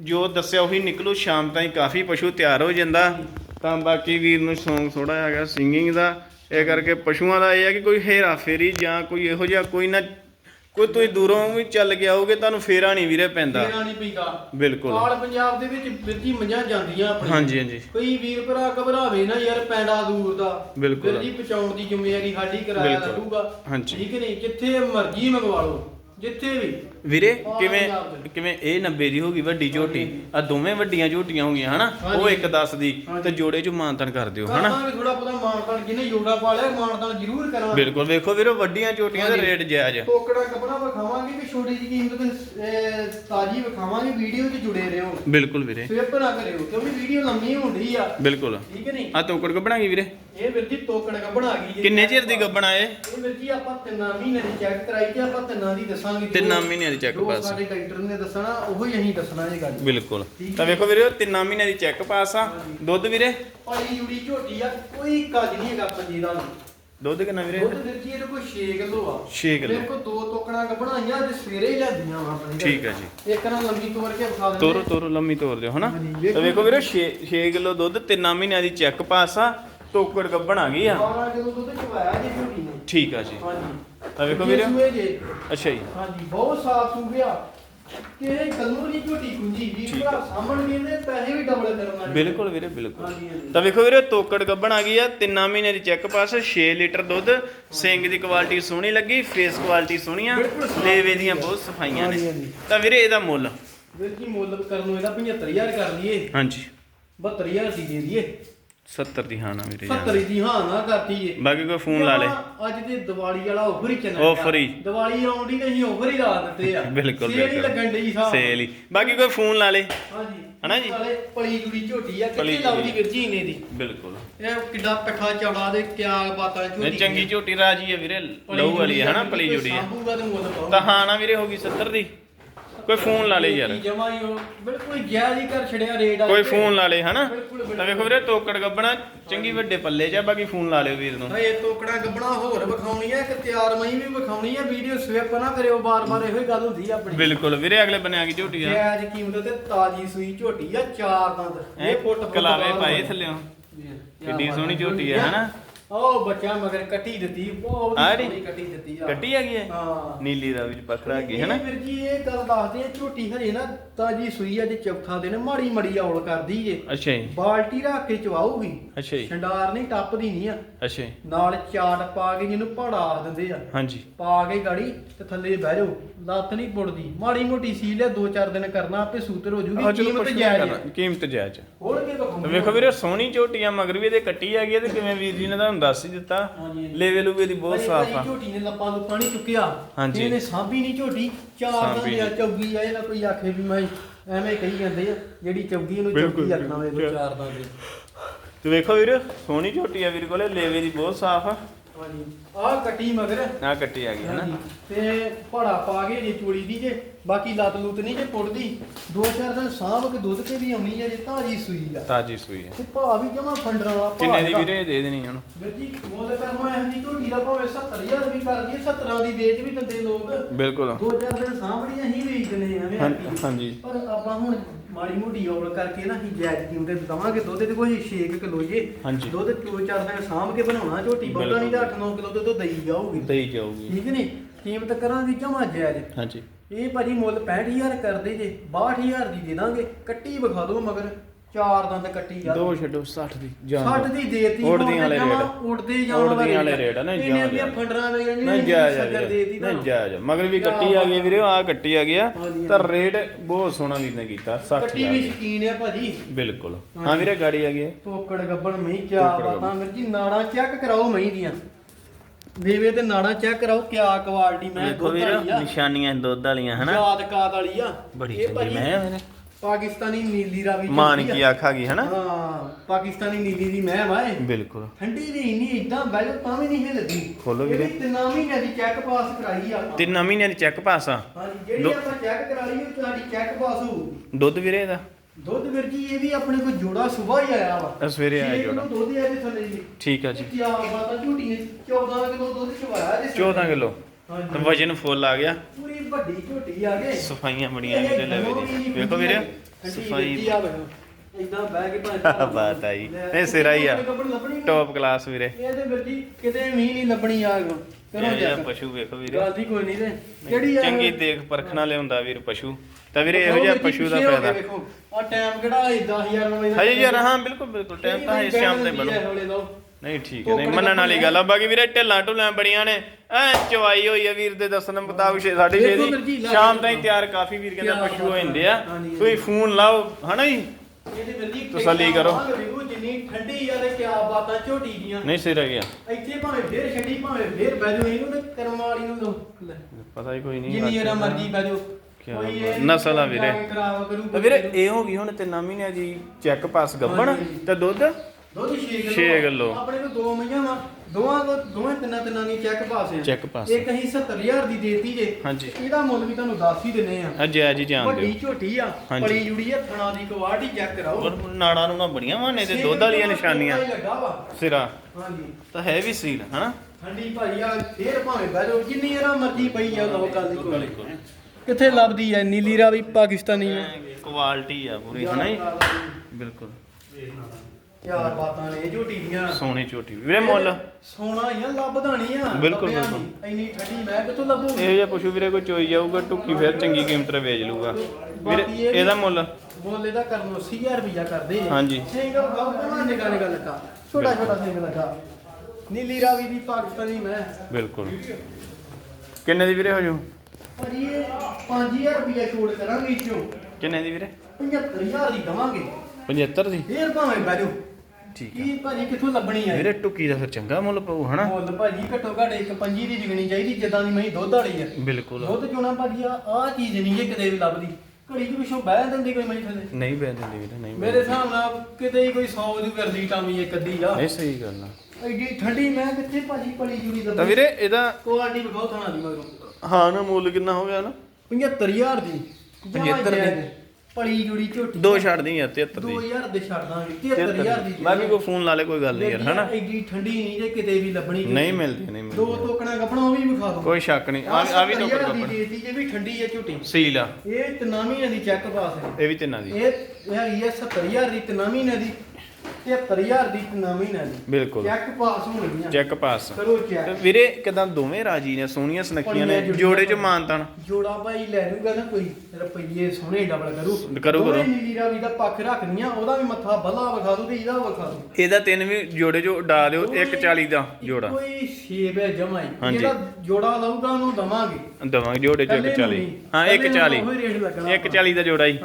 ਜੋ ਦੱਸਿਆ ਉਹੀ ਨਿਕਲੂ ਸ਼ਾਮ ਤਾਈਂ ਕਾਫੀ ਪਸ਼ੂ ਤਿਆਰ ਹੋ ਜਾਂਦਾ। ਤਾਂ ਬਾਕੀ ਵੀਰ ਨੂੰ ਸ਼ੌਂਕ ਥੋੜਾ ਹੈਗਾ ਸਿੰਗਿੰਗ ਦਾ। ਇਹ ਕਰਕੇ ਪਸ਼ੂਆਂ ਦਾ ਇਹ ਹੈ ਕਿ ਕੋਈ ਹੇਰਾ ਫੇਰੀ ਜਾਂ ਕੋਈ ਇਹੋ ਜਿਹਾ ਕੋਈ ਨਾ ਕੋਈ ਤੁਸੀਂ ਦੂਰੋਂ ਵੀ ਚੱਲ ਕੇ ਆਓਗੇ ਤੁਹਾਨੂੰ ਫੇਰਾ ਨਹੀਂ ਵੀਰੇ ਪੈਂਦਾ। ਮੇਰਾ ਨਹੀਂ ਪੀਂਦਾ। ਬਿਲਕੁਲ। ਆਲ ਪੰਜਾਬ ਦੇ ਵਿੱਚ ਬਿਰਜੀ ਮੱਝਾਂ ਜਾਂਦੀਆਂ ਆਪਣੇ। ਹਾਂਜੀ ਹਾਂਜੀ। ਕੋਈ ਵੀਰ ਭਰਾ ਘਬਰਾਵੇ ਨਾ ਯਾਰ ਪੈਂਡਾ ਦੂਰ ਦਾ। ਬਿਲਕੁਲ। ਬਿਰਜੀ ਪਹੁੰਚਾਉਣ ਦੀ ਜ਼ਿੰਮੇਵਾਰੀ ਸਾਡੀ ਕਿਰਾਇਆ ਬਿਲਕੁਲ। ਲੱਗੂਗਾ। ਹਾਂਜੀ। ਠੀਕ ਨਹੀਂ? ਜਿੱਥੇ ਮਰਜ਼ੀ ਮੰਗਵਾ ਲਓ। ਜਿੱਥੇ ਵੀ। ਵੀਰੇ ਕਿਵੇਂ। ਕਿਵੇਂ ਇਹ 90 ਦੀ ਹੋ ਗਈ ਵੱਡੀ ਝੋਟੀ। ਆ ਦੋਵੇਂ ਵੱਡੀਆਂ ਝੋਟੀਆਂ ਹੋ ਗਈਆਂ ਹਨਾ? ਉਹ। ਇੱਕ 10 ਦੀ ਤੇ। ਜੋੜੇ ਚ ਮਾਨਤਨ ਕਰ ਦਿਓ ਹਨਾ? ਕਰਾਂਗੇ ਥੋੜਾ ਬਹੁਤਾ ਮਾਨਤਾਨ ਜਿਹਨੇ ਯੋਗਾ ਪਾ ਲਿਆ ਮਾਨਤਾਨ ਜ਼ਰੂਰ ਕਰਾਂਗੇ। ਬਿਲਕੁਲ ਵੇਖੋ ਵੀਰੋ ਵੱਡੀਆਂ ਝੋਟੀਆਂ ਦਾ। ਰੇਟ ਜਾਇਜ਼ ਟੋਕੜਾ ਕਪੜਾ ਵਿਖਾਵਾਂਗੇ ਕਿ ਛੋਟੀ ਜਿਹੀ ਕੀਮਤ ਤੇ ਤਾਜ਼ੀ ਵਿਖਾਵਾਂਗੇ ਵੀਡੀਓ 'ਚ ਜੁੜੇ ਰਹੋ। ਬਿਲਕੁਲ ਵੀਰੇ। ਸਵੇਪ ਨਾ ਕਰਿਓ ਕਿਉਂਕਿ ਵੀਡੀਓ ਲੰਮੀ ਹੁੰਦੀ ਆ। ਬਿਲਕੁਲ। ਠੀਕ ਹੈ ਨਹੀਂ ਆ ਤੋਕੜ ਕੋ ਬਣਾਗੀ ਵੀਰੇ? ਇਹ ਵੀਰ ਜੀ ਟੋਕੜ ਕੱਪੜਾ ਗਈ ਜੀ ਕਿੰਨੇ ਚਿਰ ਦੀ ਗੱਬਣ ਇਹ? ਵੀਰ ਜੀ ਆਪਾਂ ਤਿੰਨਾਂ ਮਹੀਨੇ ਦੀ ਚੈੱਕ ਕਰਾਈ ਤੇ ਆਪਾਂ ਤਿੰਨਾਂ ਦੀ ਦੱਸਾਂਗੇ ਜੋ- ਤਿੰਨਾਂ ਮਹੀਨਿਆਂ ਦੀ check ਜੋ pass। ਸਾਡੇ ਡਾਕਟਰ ਨੇ ਦੱਸਣਾ ਉਹੋ ਹੀ ਅਸੀਂ ਦੱਸਣਾ ਇਹ ਗੱਲ। ਬਿਲਕੁਲ। ਤਾਂ। ਵੇਖੋ ਵੀਰੇ ਤਿੰਨਾਂ ਮਹੀਨਿਆਂ ਦੀ ਚੈੱਕ ਪਾਸ ਆ। ਦੁੱਧ ਵੀਰੇ? ਪਾਈ ਜੁੜੀ ਝੋਟੀ ਆ ਕੋਈ ਕੱਜ ਨਹੀਂ ਹੈਗਾ ਪੰਜੀ ਦਾ ਦੁੱਧ ਕਿੰਨਾ ਵੀਰੇ? ਦੁੱਧ ਜੀ ਇਹਦੇ ਕੋਲ 6 ਕਿਲੋ ਆ। ਛੇ ਕਿੱਲੋ। ਮੇਰੇ ਕੋਲ ਦੋ ਟੋਕੜਾਂ ਬਣਾਈਆਂ ਤੇ ਸਵੇਰੇ ਹੀ ਲੈਂਦੀਆਂ ਵਾ ਆਪਣੇ ਘਰ। ਠੀਕ ਹੈ ਜੀ। ਇੱਕ ਨਾਲ ਲੰਬੀ ਤੋੜ ਕੇ ਵਿਖਾ ਦਿੰਦੇ ਤੋਰੋ ਤੋਰੋ ਲੰਮੀ ਤੋਰ ਦਿਓ ਹਨਾ। ਤਾਂ ਵੇਖੋ ਵੀਰੇ 6 6 ਕਿਲੋ ਦੁੱਧ ਤਿੰਨਾਂ ਮਹੀਨਿਆਂ ਦੀ ਚੈੱਕ ਪਾਸ ਆ। ਤੋਕੜ ਗੱਬਣ ਆ ਗਈ ਆ। 12 ਕਿਲੋ ਦੁੱਧ ਚਵਾਇਆ ਜੀ ਝੋਟੀ ਨੇ। ਠੀਕ ਆ ਜੀ। ਹਾਂਜੀ। ਤਾਂ ਵੇਖੋ ਵੀਰੇ। ਸੂਏ ਜੇ। ਅੱਛਾ ਜੀ। ਹਾਂਜੀ ਬਹੁਤ ਸਾਫ਼ ਸੂਬਿਆ ਕਿਹੜੇ ਕੱਲੂ ਨਹੀਂ ਝੋਟੀ ਕੁੰਜੀ ਵੀ ਠੀਕ। ਭਰਾ ਸਾਹਮਣ ਵੀ ਇਹਦੇ ਪੈਸੇ ਵੀ ਡਬਲ ਕਰਨ ਬਿਲਕੁਲ ਵੀਰੇ ਬਿਲਕੁਲ। ਹਾਂਜੀ ਹਾਂਜੀ। ਤਾਂ ਵੇਖੋ ਵੀਰੇ ਤੋਕੜ ਗੱਬਣ ਆ ਗਈ ਆ। ਤਿੰਨਾਂ ਮਹੀਨੇ ਦੀ ਚੈੱਕ ਪਾਸ 6 ਲੀਟਰ ਦੁੱਧ। ਸਿੰਗ ਦੀ ਕੁਆਲਿਟੀ ਸੋਹਣੀ ਲੱਗੀ ਫੇਸ ਕੁਆਲਿਟੀ ਸੋਹਣੀ ਆ। ਬਿਲਕੁਲ ਸਾਫ਼ ਲੇਵੇ ਦੀਆਂ ਬਹੁਤ ਸਫਾਈਆਂ ਹਾਂਜੀ, ਨੇ। ਹਾਂਜੀ। ਤਾਂ ਵੀਰੇ ਇਹਦਾ ਮੁੱਲ? ਵੀਰ ਜੀ ਮੁੱਲ ਕਰਨ ਨੂੰ ਇਹਦਾ 75000 ਕਰ ਲਈਏ। ਹਾਂਜੀ। 72000 ਦੀ ਦੇ ਦਈਏ। 70 ਦੀ ਹਾਂ ਨਾ ਵੀਰੇ 70 ਦੀ ਹਾਂ ਨਾ ਕਰਤੀ ਏ ਬਾਕੀ ਕੋਈ ਫੋਨ ਲਾ ਲੇ। ਅੱਜ ਤੇ ਦੀਵਾਲੀ ਵਾਲਾ ਆਫਰ ਹੀ ਚੱਲਣਾ Offer ਹੀ। ਦੀਵਾਲੀ ਆਉਂਦੀ ਅਸੀਂ ਆਫਰ ਹੀ ਲਾ ਦਿੱਤੇ ਆ। ਬਿਲਕੁਲ ਸੇਲ ਹੀ ਲੱਗਣ ਡਈ ਸਾਹਿਬ ਸੇਲ ਹੀ। ਬਾਕੀ ਕੋਈ ਫੋਨ ਲਾ ਲੇ। ਹਾਂਜੀ। ਹਨਾ ਜੀ? ਪਲੀ ਜੁੜੀ ਝੋਟੀ ਆ ਕਿੱਥੇ ਲਾਉਂਦੀ। ਵੀਰ ਜੀ ਇਹਨੇ ਦੀ? ਬਿਲਕੁਲ। ਇਹ ਕਿੱਡਾ ਪੱਠਾ ਚੌੜਾ ਦੇ ਕਿਆ ਬਾਤਾਂ ਝੋਟੀ ਚੰਗੀ ਝੋਟੀ ਰਾਜੀ ਹੈ ਵੀਰੇ। ਲਹੂ ਵਾਲੀ ਹੈ ਹਨਾ ਪਲੀ ਜੁੜੀ ਹੈ ਪਾਊਗਾ। ਤਾਂ ਹਾਂ ਨਾ ਵੀਰੇ ਹੋ ਗਈ 70 ਦੀ। ਕੋਈ ਫੋਨ ਲਾ ਲੇ ਯਾਰ। ਜਮਾ ਹੀ ਉਹ ਬਿਲਕੁਲ ਜਾਇਜ਼ ਹੀ ਕਰ ਛੜਿਆ ਰੇਟ ਆ ਕੋਈ ਫੋਨ ਲਾ ਲੇ ਹਨਾ। ਤਾਂ ਵੇਖੋ ਵੀਰੇ ਤੋਕੜ ਗੱਬਣਾ ਚੰਗੀ ਵੱਡੇ ਪੱਲੇ 'ਚ ਆ ਬਾਕੀ ਫੋਨ ਲਾ ਲਿਓ ਵੀਰ ਨੂੰ। ਇਹ ਤੋਕੜਾ ਗੱਬਣਾ ਹੋਰ ਵਿਖਾਉਣੀ ਆ ਇੱਕ ਤਿਆਰ ਮਈ ਵੀ ਵਿਖਾਉਣੀ ਆ ਵੀਡੀਓ ਸਵੇਪ ਨਾ ਕਰਿਓ ਬਾਰ-ਬਾਰ ਇਹੋ ਹੀ ਗੱਲ ਹੁੰਦੀ ਆ ਆਪਣੀ। ਬਿਲਕੁਲ ਵੀਰੇ ਅਗਲੇ ਬੰਨੇ ਆ ਗਈ ਝੋਟੀ ਆ। ਜਾਇਜ਼ ਕੀਮਤ ਤੇ ਤਾਜੀ ਸੂਈ ਝੋਟੀ ਆ ਚਾਰ ਦੰਦ। ਇਹ ਫੁੱਟ ਕਲਾਵੇ ਪਾਏ। ਥੱਲਿਓਂ। ਕਿੱਡੀ ਸੋਹਣੀ ਝੋਟੀ ਹੈ ਹਨਾ? ਉਹ ਬੱਚਾ ਮਗਰ ਕੱਟੀ ਦਿੱਤੀ ਬਹੁਤ ਸੋਹਣੀ ਕੱਟੀ ਦਿੱਤੀ ਆ। ਕੱਟੀ ਹੈਗੀ ਹੈ ਹਾਂ। ਨੀਲੀ ਦਾ ਵਿੱਚ ਪਖੜਾ ਹੈਗੀ ਹਨਾ? ਇਹ ਵੀਰ ਜੀ ਇਹ ਗੱਲ ਦੱਸਦੇ ਆ ਝੋਟੀ ਹਰੇ ਨਾ ਤਾਜੀ ਸੂਈ ਅੱਜ ਚੌਥਾ ਦਿਨ ਮਾੜੀ ਮੜੀ ਔਲ ਕਰਦੀ ਜੇ। ਅੱਛਾ ਜੀ। ਬਾਲਟੀ ਰੱਖ ਕੇ ਚਵਾਉਗੀ ਅੱਛਾ ਜੀ। ਛੰਡਾਰ ਨਹੀਂ ਟੱਪਦੀ ਨਹੀਂ ਆ। ਅੱਛਾ ਜੀ। ਨਾਲ ਚਾਟ ਪਾ ਕੇ ਜਿਹਨੂੰ ਪੜਾ ਆਖ ਦਿੰਦੇ ਆ। ਹਾਂਜੀ। ਪਾ ਕੇ ਗਾੜੀ ਤੇ ਥੱਲੇ ਬਹਿ ਜਾਓ ਲੱਤ ਨਹੀਂ ਪੁੱਟਦੀ। ਮਾੜੀ ਮੋਟੀ ਹੈ ਦੋ ਚਾਰ ਦਿਨ ਕਰਨਾ ਆਪੇ ਸੂਤਰ ਹੋ ਆਹ ਜੂਗੀ ਚਲੋ ਕੀਮਤ ਕੁਛ ਜਾਇਜ਼ ਕਰਨਾ, ਕੀਮਤ ਜਾਇਜ਼। ਹੋਰ ਕੀ ਤਾਂ ਵੇਖੋ ਵੀਰੇ ਸੋਹਣੀ ਝੋਟੀ ਆ ਮਗਰ ਵੀ ਇਹਦੇ ਕੱਟੀ ਹੈਗੀ ਆ ਤੇ ਕਿਵੇਂ ਵੀਰ ਜੀ ਨੇ ਤੁਹਾਨੂੰ ਦੱਸ ਹੀ ਦਿੱਤਾ। ਹਾਂਜੀ। ਲੇਵੇ ਲੂਵੇ ਦੀ ਬਹੁਤ ਸਾਫ਼ ਆ। ਝੋਟੀ ਨੇ ਲੱਪਾਂ ਤੋਂ ਪਾਣੀ ਚੁੱਕਿਆ। ਹਾਂਜੀ। ਇਹਨੇ ਸਾਂਭੀ ਨਹੀਂ ਝੋਟੀ ਚਾਰ ਸਾਂਭੀ ਦਿਨ ਆ ਚੌਗੀ ਆ ਇਹਦਾ ਕੋਈ ਆਖੇ ਵੀ ਮੈਂ ਐਵੇਂ ਕਹੀ ਜਾਂਦੇ ਆ ਜਿਹੜੀ ਚੌਗੀ ਇਹਨੂੰ ਬਿਲਕੁਲ, ਚੌਗੀ ਆਖਣਾ ਵੇ ਬਿਲਕੁਲ। ਚਾਰ ਦਾ ਦੇ ਤੇ ਵੇਖੋ ਵੀਰ ਸੋਹਣੀ ਝੋਟੀ ਆ ਵੀਰ ਕੋਲੇ ਲੇਵੇ ਦੀ ਬਹੁਤ ਸਾਫ਼ ਆ। ਹਾਂਜੀ। ਆਹ ਕੱਟੀ ਮਗਰ। ਆ ਕੱਟੀ ਆ ਗਈ ਹਨਾ? ਹਾਂਜੀ। ਤੇ ਪੜਾ ਪਾ ਕੇ ਜੇ ਚੂੜੀ ਦੀ ਜੇ ਬਾਕੀ ਲੱਤ ਲੁੱਤ ਨਹੀਂ ਜੇ ਪੁੱਟਦੀ ਦੋ ਚਾਰ ਦਿਨ ਸਾਂਭ ਕੇ ਦੁੱਧ ਤੇ ਵੀ ਆਉਣੀ ਜੇ ਜੇ ਤਾਜੀ ਸੂਈ ਆ। ਤਾਜੀ ਸੂਈ ਹੈ ਤੇ ਭਾ ਵੀ ਜਮਾ ਫੰਡਰ ਵਾਲਾ ਭਾਅ ਕਿੰਨੇ ਦੀ। ਵੀਰੇ ਦੇ ਦੇਣੀ ਹੁਣ ਵੀਰ ਜੀ ਮੁੱਲ ਕਰਨਾ ਇਹ ਜੀ ਝੋਟੀ ਦਾ ਭਾਵੇਂ 70000 ਵੀ ਕਰ ਦਈਏ 17 ਦੀ ਵੇਚ ਵੀ ਦਿੰਦੇ ਲੋਕ। ਬਿਲਕੁਲ। ਦੋ ਚਾਰ ਦਿਨ ਸਾਂਭੜੀ ਅਸੀਂ ਵੇਚ ਦਿੰਦੇ ਐਵੇਂ ਹਾਂ- ਆਖੀ। ਹਾਂਜੀ। ਪਰ ਆਪਾਂ ਹੁਣ ਮਾੜੀ ਮੋਟੀ ਔਲ ਕਰਕੇ ਨਾ ਅਸੀਂ ਜਾਇਜ਼ ਕੀਮਤ ਤੇ ਦਵਾਂਗੇ ਦੁੱਧ ਤੇ ਕੋਈ 6 ਕਿਲੋ ਜੇ। ਹਾਂਜੀ। ਦੁੱਧ ਦੋ ਚਾਰ ਦਿਨ ਸਾਂਭ ਕੇ ਬਣਾਉਣਾ ਝੋਟੀ ਬਹੁਤਾ ਨਹੀਂ ਤਾਂ 8-9 ਕਿਲੋ ਦੁੱਧ ਦਈ ਜਾਊਗੀ। ਦਈ ਜਾਊਗੀ। ਠੀਕ ਨਹੀਂ ਕੀਮਤ ਕਰਾਂਗੇ ਜਮਾ ਜਾਇਜ਼ ਹਾਂਜੀ। ਇਹ ਭਾਜੀ ਮੁੱਲ 65000 ਕਰਦੇ ਜੇ 62000 ਦੀ ਦੇ ਦਾਂਗੇ ਕੱਟੀ ਵਿਖਾ ਦਿਓ ਮਗਰ। ਚਾਰ ਦੰਦ ਕੱਟੀ ਆ ਦੋ ਛੱਡੋ 60 ਦੀ ਜਾਨ 60 ਦੀ। ਦੇਤੀ ਉੜਦੀਆਂ ਵਾਲੇ ਰੇਟ। ਉੜਦੇ ਜਾਣ ਉੜਦੀਆਂ ਵਾਲੇ ਰੇਟ। ਨਾ, ਇਹਨੇ ਦੀਆਂ ਵਾਲੇ। ਫੰਡਰਾਂ ਦੇ ਨਹੀਂ ਸੱਜਰ ਦੇਤੀ ਨਹੀਂ ਜਾਇਜ਼ ਆ। ਮਗਰ ਵੀ ਕੱਟੀ ਆ ਗਈ ਵੀਰੇ ਆ ਕੱਟੀ ਆ ਗਿਆ। ਤਾਂ ਰੇਟ ਬਹੁਤ ਸੋਹਣਾ ਵੀਰ ਨੇ ਕੀਤਾ 60 ਕੱਟੀ ਵੀ ਸ਼ਕੀਨ ਆ ਭਾਜੀ। ਬਿਲਕੁਲ। ਹਾਂ ਵੀਰੇ ਗਾੜੀ ਆ ਗਈ ਟੋਕੜ ਗੱਬਣ ਮਹੀਂ ਕਿਆ ਬਾਤਾਂ ਵੀਰ ਜੀ ਨਾੜਾ ਚੈੱਕ ਕਰਾਓ ਮਹੀਂ ਦੀਆਂ। ਦੇਵੇ ਤੇ ਨਾੜਾ ਚੈੱਕ ਕਰਾਓ ਕਿਆ ਕੁਆਲਿਟੀ ਮੈਂ ਦੇਖੋ ਦੁੱਧ ਵੀਰ ਵਾਲੀ ਆ। ਨਿਸ਼ਾਨੀਆਂ ਦੁੱਧ ਵਾਲੀਆਂ ਹਨਾ? ਯਾਦ ਕਾਤ ਵਾਲੀ ਆ। ਬੜੀ ਇਹ ਚੰਗੀ ਮੈਂ ਪਾਕਿਸਤਾਨੀ ਨੀਲੀ ਰਾਵੀ ਮਾਨ ਆ। ਕੀ ਆਖਾ ਗਈ ਹਨਾ? ਹਾਂ ਪਾਕਿਸਤਾਨੀ ਨੀਲੀ ਦੀ ਮੈਂ ਵਾਏ ਬਿਲਕੁਲ। ਠੰਡੀ ਵੀ ਇੰਨੀ ਇਦਾਂ ਬੈਲ ਤਾਂ ਵੀ ਨਹੀਂ ਹਿਲਦੀ ਖੋਲੋ ਵੀਰੇ। ਤਿੰਨਾਂ ਮਹੀਨਿਆਂ ਦੀ ਚੈੱਕ ਪਾਸ ਕਰਾਈ ਆਪਾਂ। ਤਿੰਨ ਮਹੀਨਿਆਂ ਦੀ ਚੈੱਕ ਪਾਸ ਆ? ਹਾਂਜੀ ਜਿਹੜੀ ਆਪਾਂ ਚੈੱਕ ਕਰਾ ਲਈ ਉਹ ਤੁਹਾਡੀ ਚੈੱਕ ਪਾਸ ਹੋਊਗੀ। ਦੁੱਧ ਵੀਰੇ ਇਹਦਾ? ਦੁੱਧ ਵੀਰ ਜੀ ਇਹ ਵੀ ਆਪਣੇ ਕੋਲ ਜੋੜਾ ਸਵੇਰ ਹੀ ਆਇਆ ਵਾ। ਸਵੇਰੇ ਆਇਆ ਜੋੜਾ। ਦੁੱਧ ਹੈ ਇਹਦੇ ਥੱਲੇ ਜੀ। ਠੀਕ ਆ ਜੀ। ਕੀ ਆ ਬਾਤਾਂ ਝੂਟੀ ਨੇ 14 ਕਿਲੋ ਦੁੱਧ ਚਵਾਇਆ ਇਹਦੇ 14 ਕਿਲੋ। ਹਾਂਜੀ। ਤੇ ਵਜਨ ਫੁੱਲ ਆ ਗਿਆ। ਪੂਰੀ ਵੱਡੀ ਝੂਟੀ ਆ ਗਏ ਸਫਾਈਆਂ ਬੜੀਆਂ ਵੀਰੇ ਲੈਵੇ ਦੀ। ਵੇਖੋ ਵੀਰੇ ਸਫ਼ਾਈ ਇਦਾਂ ਬਹਿ ਕੇ ਭਾਵੇਂ ਬਾਤ ਆਈ ਇਹ ਸਿਰਾ ਹੀ ਆ। ਨੀ। ਟੌਪ ਕਲਾਸ ਵੀਰੇ। ਇਹ ਤੇ ਵੀਰ ਜੀ ਕਿਤੇ ਵੀ ਨਹੀਂ ਲੱਭਣੀ ਆ ਕਰੋ ਇਹ ਜਿਹਾ check। ਪਸ਼ੂ ਵੇਖੋ ਵੀਰੇ। ਗੱਲ ਦੀ ਕੋਈ ਨਹੀਂ ਤੇ। ਕਿਹੜੀ ਆ ਚੰਗੀ ਦੇਖ ਪਰਖਣਾ ਲਿਆਉਂਦਾ ਵੀਰ ਪਸ਼ੂ। ਤਾਂ ਵੀਰੇ ਇਹੋ ਜਿਹਾ ਪਸ਼ੂ ਦਾ ਫਾਇਦਾ। ਵੇਖੋ। ਆ ਟਾਈਮ ਕਿਹੜਾ ਹੈ 10000 ਰੁਪਏ ਦਾ ਹਜੇ ਯਾਰ ਹਾਂ ਬਿਲਕੁਲ ਬਿਲਕੁਲ। ਟਾਈਮ ਤਾਂ ਇਸ ਸ਼ਾਮ ਤੇ ਬਣੋ ਨਹੀਂ ਠੀਕ ਹੈ ਨਹੀਂ ਮੰਨਣ ਵਾਲੀ ਗੱਲ ਆ। ਬਾਕੀ ਵੀਰੇ ਢਿੱਲਾਂ ਢੁੱਲਾਂ ਬੜੀਆਂ ਨੇ। ਐ ਚਵਾਈ ਹੋਈ ਆ ਵੀਰ ਦੇ ਦੱਸਣ ਮੁਤਾਬਕ 6 6:30 ਦੇਖੋ ਵੀਰ ਜੀ, ਦੀ ਲਾ ਸ਼ਾਮ ਤਾਈਂ ਤਿਆਰ ਕਾਫੀ ਵੀਰ ਕਹਿੰਦਾ ਪਸ਼ੂ ਹੋ ਜਾਂਦੇ ਆ। ਹਾਂਜੀ, ਤੁਸੀਂ ਫੋਨ ਲਾਓ ਹਨਾ ਜੀ? ਇਹਦੇ ਵੀਰ ਜੀ ਤਸੱਲੀ ਕਰੋ। ਵੇਖੋ ਜਿੰਨੀ ਠੰਡੀ ਯਾਰ ਇਹ ਕਿਆ ਬਾਤਾਂ ਝੋਟੀ ਦੀਆਂ। ਨਹੀਂ ਸਿਰ ਗਿਆ ਇੱਥੇ ਭਾਵੇਂ ਫੇਰ ਛੱਡੀ ਭਾਵੇਂ ਫੇਰ ਬਹਿ ਜਾਓ ਇਹਨੂੰ ਤੇ ਕਰਮ ਵਾਲੀ ਨੂੰ ਦੋ ਲੈ। ਪਤਾ ਹੀ ਕੋਈ ਨਹੀਂ ਜਿੰਨੀ ਇਹਦਾ ਮਰਜ਼ੀ ਬਹਿ ਜਾਓ। ਕਿਆ ਕੋਈ ਬਾਤ। ਇਹ ਨਸਲ ਆ ਵੀਰੇ। ਤਾਂ ਵੀਰੇ ਇਹ ਹੋ ਗਈ ਹੁਣ ਤਿੰਨਾਂ ਮਹੀਨਿਆਂ ਦੀ ਚੈੱਕ ਪਾਸ ਗੱਬਣ ਹਾਂਜੀ। ਤੇ ਦੁੱਧ? ਦੁੱਧ 6 ਕਿਲੋ। ਛੇ ਕਿੱਲੋ। ਆਪਣੇ ਕੋਲ ਦੋ ਮਈਆਂ ਵਾ। ਦੋਵਾਂ ਕੋ ਦੋਵੇਂ ਤਿੰਨਾਂ ਤਿੰਨਾਂ ਦੀ ਚੈੱਕ ਪਾਸ ਆ। Check pass. ਇੱਕ ਅਸੀਂ 70000 ਦੀ ਦੇਤੀ ਜੇ। ਹਾਂਜੀ। ਇਹਦਾ ਮੁੱਲ ਵੀ ਤੁਹਾਨੂੰ ਦੱਸ ਹੀ ਦਿੰਨੇ ਆ। ਆ ਜੈ ਜੀ ਜਾਣ ਵੱਡੀ ਦਿਓ। ਝੋਟੀ ਆ। ਹਾਂਜੀ। ਜੁੜੀ ਆ ਥਣਾ ਦੀ ਕੁਆਲਿਟੀ ਚੈੱਕ ਕਰਾਓ। ਔਰ ਨਾੜਾਂ ਨੂੰ ਨਾ ਬੜੀਆਂ ਵਾਨੇ ਤੇ ਦੁੱਧ ਵਾਲੀਆਂ ਨਿਸ਼ਾਨੀਆਂ। ਲੱਗਾ ਵਾ। ਸਿਰਾ। ਹਾਂਜੀ। ਤਾਂ ਹੈ ਵੀ ਸੀਲ ਹਨਾ? ਠੰਡੀ ਭਾਈ ਆ ਫੇਰ ਭਾਵੇਂ ਬਹਿ ਜਾਓ ਜਿੰਨੀ ਇਹਦਾ ਮਰਜ਼ੀ ਪਈ ਆ ਲਓ ਗੱਲ ਦੀ ਕੋਈ। ਕਿੱਥੇ ਲੱਭਦੀ ਐ ਨੀਲੀ ਰਾਵੀ ਪਾਕਿਸਤਾਨੀ ਆ। ਕੁਆਲਿਟੀ ਆ ਪੂਰੀ ਹਨਾ ਜੀ? ਬਿਲਕੁਲ। ਯਾਰ ਬਾਤਾਂ ਨੇ ਝੋਟੀ ਦੀਆਂ ਸੋਹਣੀ ਝੋਟੀ। ਵੀਰੇ ਮੁੱਲ? ਸੋਨਾ ਹੀ ਆ ਲੱਭਦਾ ਨਹੀਂ ਆ। ਬਿਲਕੁਲ, ਲੱਭਿਆ ਬਿਲਕੁਲ। ਨਹੀਂ। ਇੰਨੀ ਠੰਡੀ ਮੈਂ ਕਿੱਥੋਂ ਲੱਭੂਗੀ? ਇਹੋ ਜਿਹਾ ਪਸ਼ੂ ਵੀਰੇ ਕੋਈ ਚੋਈ ਜਾਊਗਾ ਟੁੱਕੀ ਫਿਰ ਚੰਗੀ ਕੀਮਤ ਤੇ ਵੇਚ ਲੂਗਾ ਵੀਰੇ ਬਾਕੀ ਇਹ ਵੀ- ਇਹਦਾ ਮੁੱਲ? ਬੋਲੇ ਦਾ ਕਰਨ 80000 ਰੁਪਇਆ ਕਰਦੇ ਆ। ਹਾਂਜੀ। ਸਿੰਗਲ ਨਿਕਾ ਨਿਕਾ ਲੱਗਾ। ਛੋਟਾ ਛੋਟਾ ਸਿੰਗਲ ਲੱਗਾ। ਨੀਲੀ ਰਾਵੀ ਦੀ ਪਾਕਿਸਤਾਨੀ ਮੈਂ। ਬਿਲਕੁਲ। ਕਿੰਨੇ ਦੀ ਵੀਰੇ ਹੋ ਜੂ ਭਾਜੀ ਇਹ 5000 ਰੁਪਇਆ ਛੋੜ ਕਰਾਂਗੇ ਇੱਚੋਂ। ਕਿੰਨੇ ਦੀ ਵੀਰੇ? 75000 ਦੀ ਦਵਾਂਗੇ। 75 ਦੀ? ਫੇਰ ਭਾਵੇਂ ਬਹਿ ਜਾਓ। ਠੀਕ ਕੀ ਭਾਜੀ ਕਿੱਥੋਂ ਲੱਭਣੀ ਆ ਵੀਰੇ ਟੁੱਕੀ ਦਾ ਫਿਰ ਚੰਗਾ ਮੁੱਲ ਪਊ ਹਨਾ? ਮੁੱਲ ਭਾਜੀ ਘੱਟੋ ਘੱਟ ਇੱਕ ਪੰਜੀ ਦੀ ਵਿਕਣੀ ਚਾਹੀਦੀ ਜਿੱਦਾਂ ਦੀ ਮਹੀਂ ਦੁੱਧ ਵਾਲੀ ਆ। ਬਿਲਕੁਲ। ਦੁੱਧ ਚੋਣਾ ਭਾਜੀ ਆ ਆਹ ਚੀਜ਼ ਨਹੀਂ ਜੇ ਕਿਤੇ ਵੀ ਲੱਭਦੀ। ਘੜੀ ਦੇ ਪਿੱਛੋਂ ਬਹਿ ਜਾਂਦੀ ਕੋਈ ਮਹੀਂ ਥੱਲੇ। ਨਹੀਂ ਬੈ ਦਿੰਦੀ ਵੀਰੇ ਨਹੀਂ ਮੇਰੇ ਹਿਸਾਬ ਨਾਲ ਕਿਤੇ ਹੀ ਕੋਈ 100 ਦੀ ਕਰਦੀ ਟਾਮੀ ਇੱਕ ਅੱਧੀ ਆ। ਨਹੀਂ ਸਹੀ ਗੱਲ ਆ। ਐਡੀ ਠੰਡੀ ਮੈਂ ਕਿੱਥੇ ਭਾਜੀ ਪਲੀ ਜੁੜੀ ਤਾਂ ਦੱਬੀ ਵੀਰੇ ਇਹਦਾ ਕੁਆਲਿਟੀ ਵਿਖਾਓ ਥਾਣਾ ਦੀ ਮਗਰੋਂ। ਹਾਂ ਨਾ ਮੁੱਲ ਕਿੰਨਾ ਹੋ ਗਿਆ ਨਾ? 75000 ਦੀ। 75 ਦੀ। ਪਲੀ ਜੁੜੀ ਝੋਟੀ ਦੋ ਛੱਡ ਦੀ। ਯਾਰ 73 ਦੀ 2000 ਦੇ। ਛੱਡ ਦਾਂਗੇ 73000 ਦੀ ਬਾਕੀ ਕੋਈ ਫੋਨ ਲਾ ਲੇ ਕੋਈ ਗੱਲ ਨਹੀਂ ਯਾਰ ਹਨਾ? ਐਡੀ ਠੰਡੀ ਨਹੀਂ ਜੇ ਕਿਤੇ ਵੀ ਲੱਭਣੀ ਨਹੀਂ ਮਿਲਦੀ ਨਹੀਂ ਦੋ ਮਿਲਦੀ ਤੋਕਣਾ ਕੱਪਣਾ ਉਹ ਵੀ ਵਿਖਾ ਦੋ ਕੋਈ ਸ਼ੱਕ ਨਹੀਂ। ਆ ਆ ਵੀ ਟੋਕਰ ਦੀ ਕੱਪੜ ਦੇਤੀ ਜੇ ਵੀ ਠੰਡੀ ਹੈ ਝੋਟੀ। ਸੀਲ ਆ। ਇਹ ਤਿੰਨਾਂ ਮਹੀਨਿਆਂ ਦੀ ਚੈੱਕ ਪਾਸ ਹੈ। ਇਹ ਵੀ ਤਿੰਨਾਂ ਦੀ। ਇਹ ਇਹ ਹੈਗੀ ਹੈ 70000 ਦੀ ਤਿੰਨਾਂ ਮਹੀਨਿਆਂ ਦੀ। 73000 ਦੀ ਮਹੀਨਿਆਂ ਦੀ ਬਿਲਕੁਲ। ਚੈੱਕ ਪਾਸ ਹੋਣੀ ਆ ਚੈੱਕ ਪਾਸ ਕਰੋ ਚੈੱਕ ਵੀਰੇ ਕਿਦਾਂ ਦੋਵੇਂ ਰਾਜੀ ਨੇ ਸੋਹਣੀਆਂ ਸੁਨੱਖੀਆਂ ਨੇ ਜੋੜੇ ਚ ਮਾਨਤਨ ਜੋੜਾ ਭਾਈ ਲੈ ਲੂਗਾ ਨਾ ਕੋਈ ਰੁਪਈਏ ਸੋਹਣੇ ਡਬਲ ਕਰੂ। ਕਰੂ, ਦੋਵੇਂ ਕਰੂ। ਨੀਲੀ ਰਾਵੀ ਦਾ ਪੱਖ ਰੱਖਣੀਆਂ ਉਹਦਾ ਵੀ ਮੱਥਾ ਬੱਲਾ ਵਿਖਾ ਦੂ ਤੇ ਇਹਦਾ ਵਿਖਾ ਦੂ ਇਹਦਾ ਤਿੰਨ ਵੀ ਜੋੜੇ ਚ ਉਡਾ ਦਿਓ 140 ਦਾ ਜੋੜਾ। ਕੋਈ ਸ਼ੇਪ ਹੈ ਜਮਾਈ ਹਾਂਜੀ। ਜਿਹੜਾ ਜੋੜਾ ਲਊਗਾ ਉਹਨੂੰ ਦਵਾਂਗੇ। ਦਵਾਂਗੇ ਜੋੜੇ ਚ ਕੱਲੇ ਨੂੰ 140 ਨਹੀਂ। ਹਾਂ ਕੱਲੇ ਨੂੰ 140 ਉਹੀ ਰੇਟ ਲੱਗਣਾ 140 ਦਾ ਜੋੜਾ ਹੀ।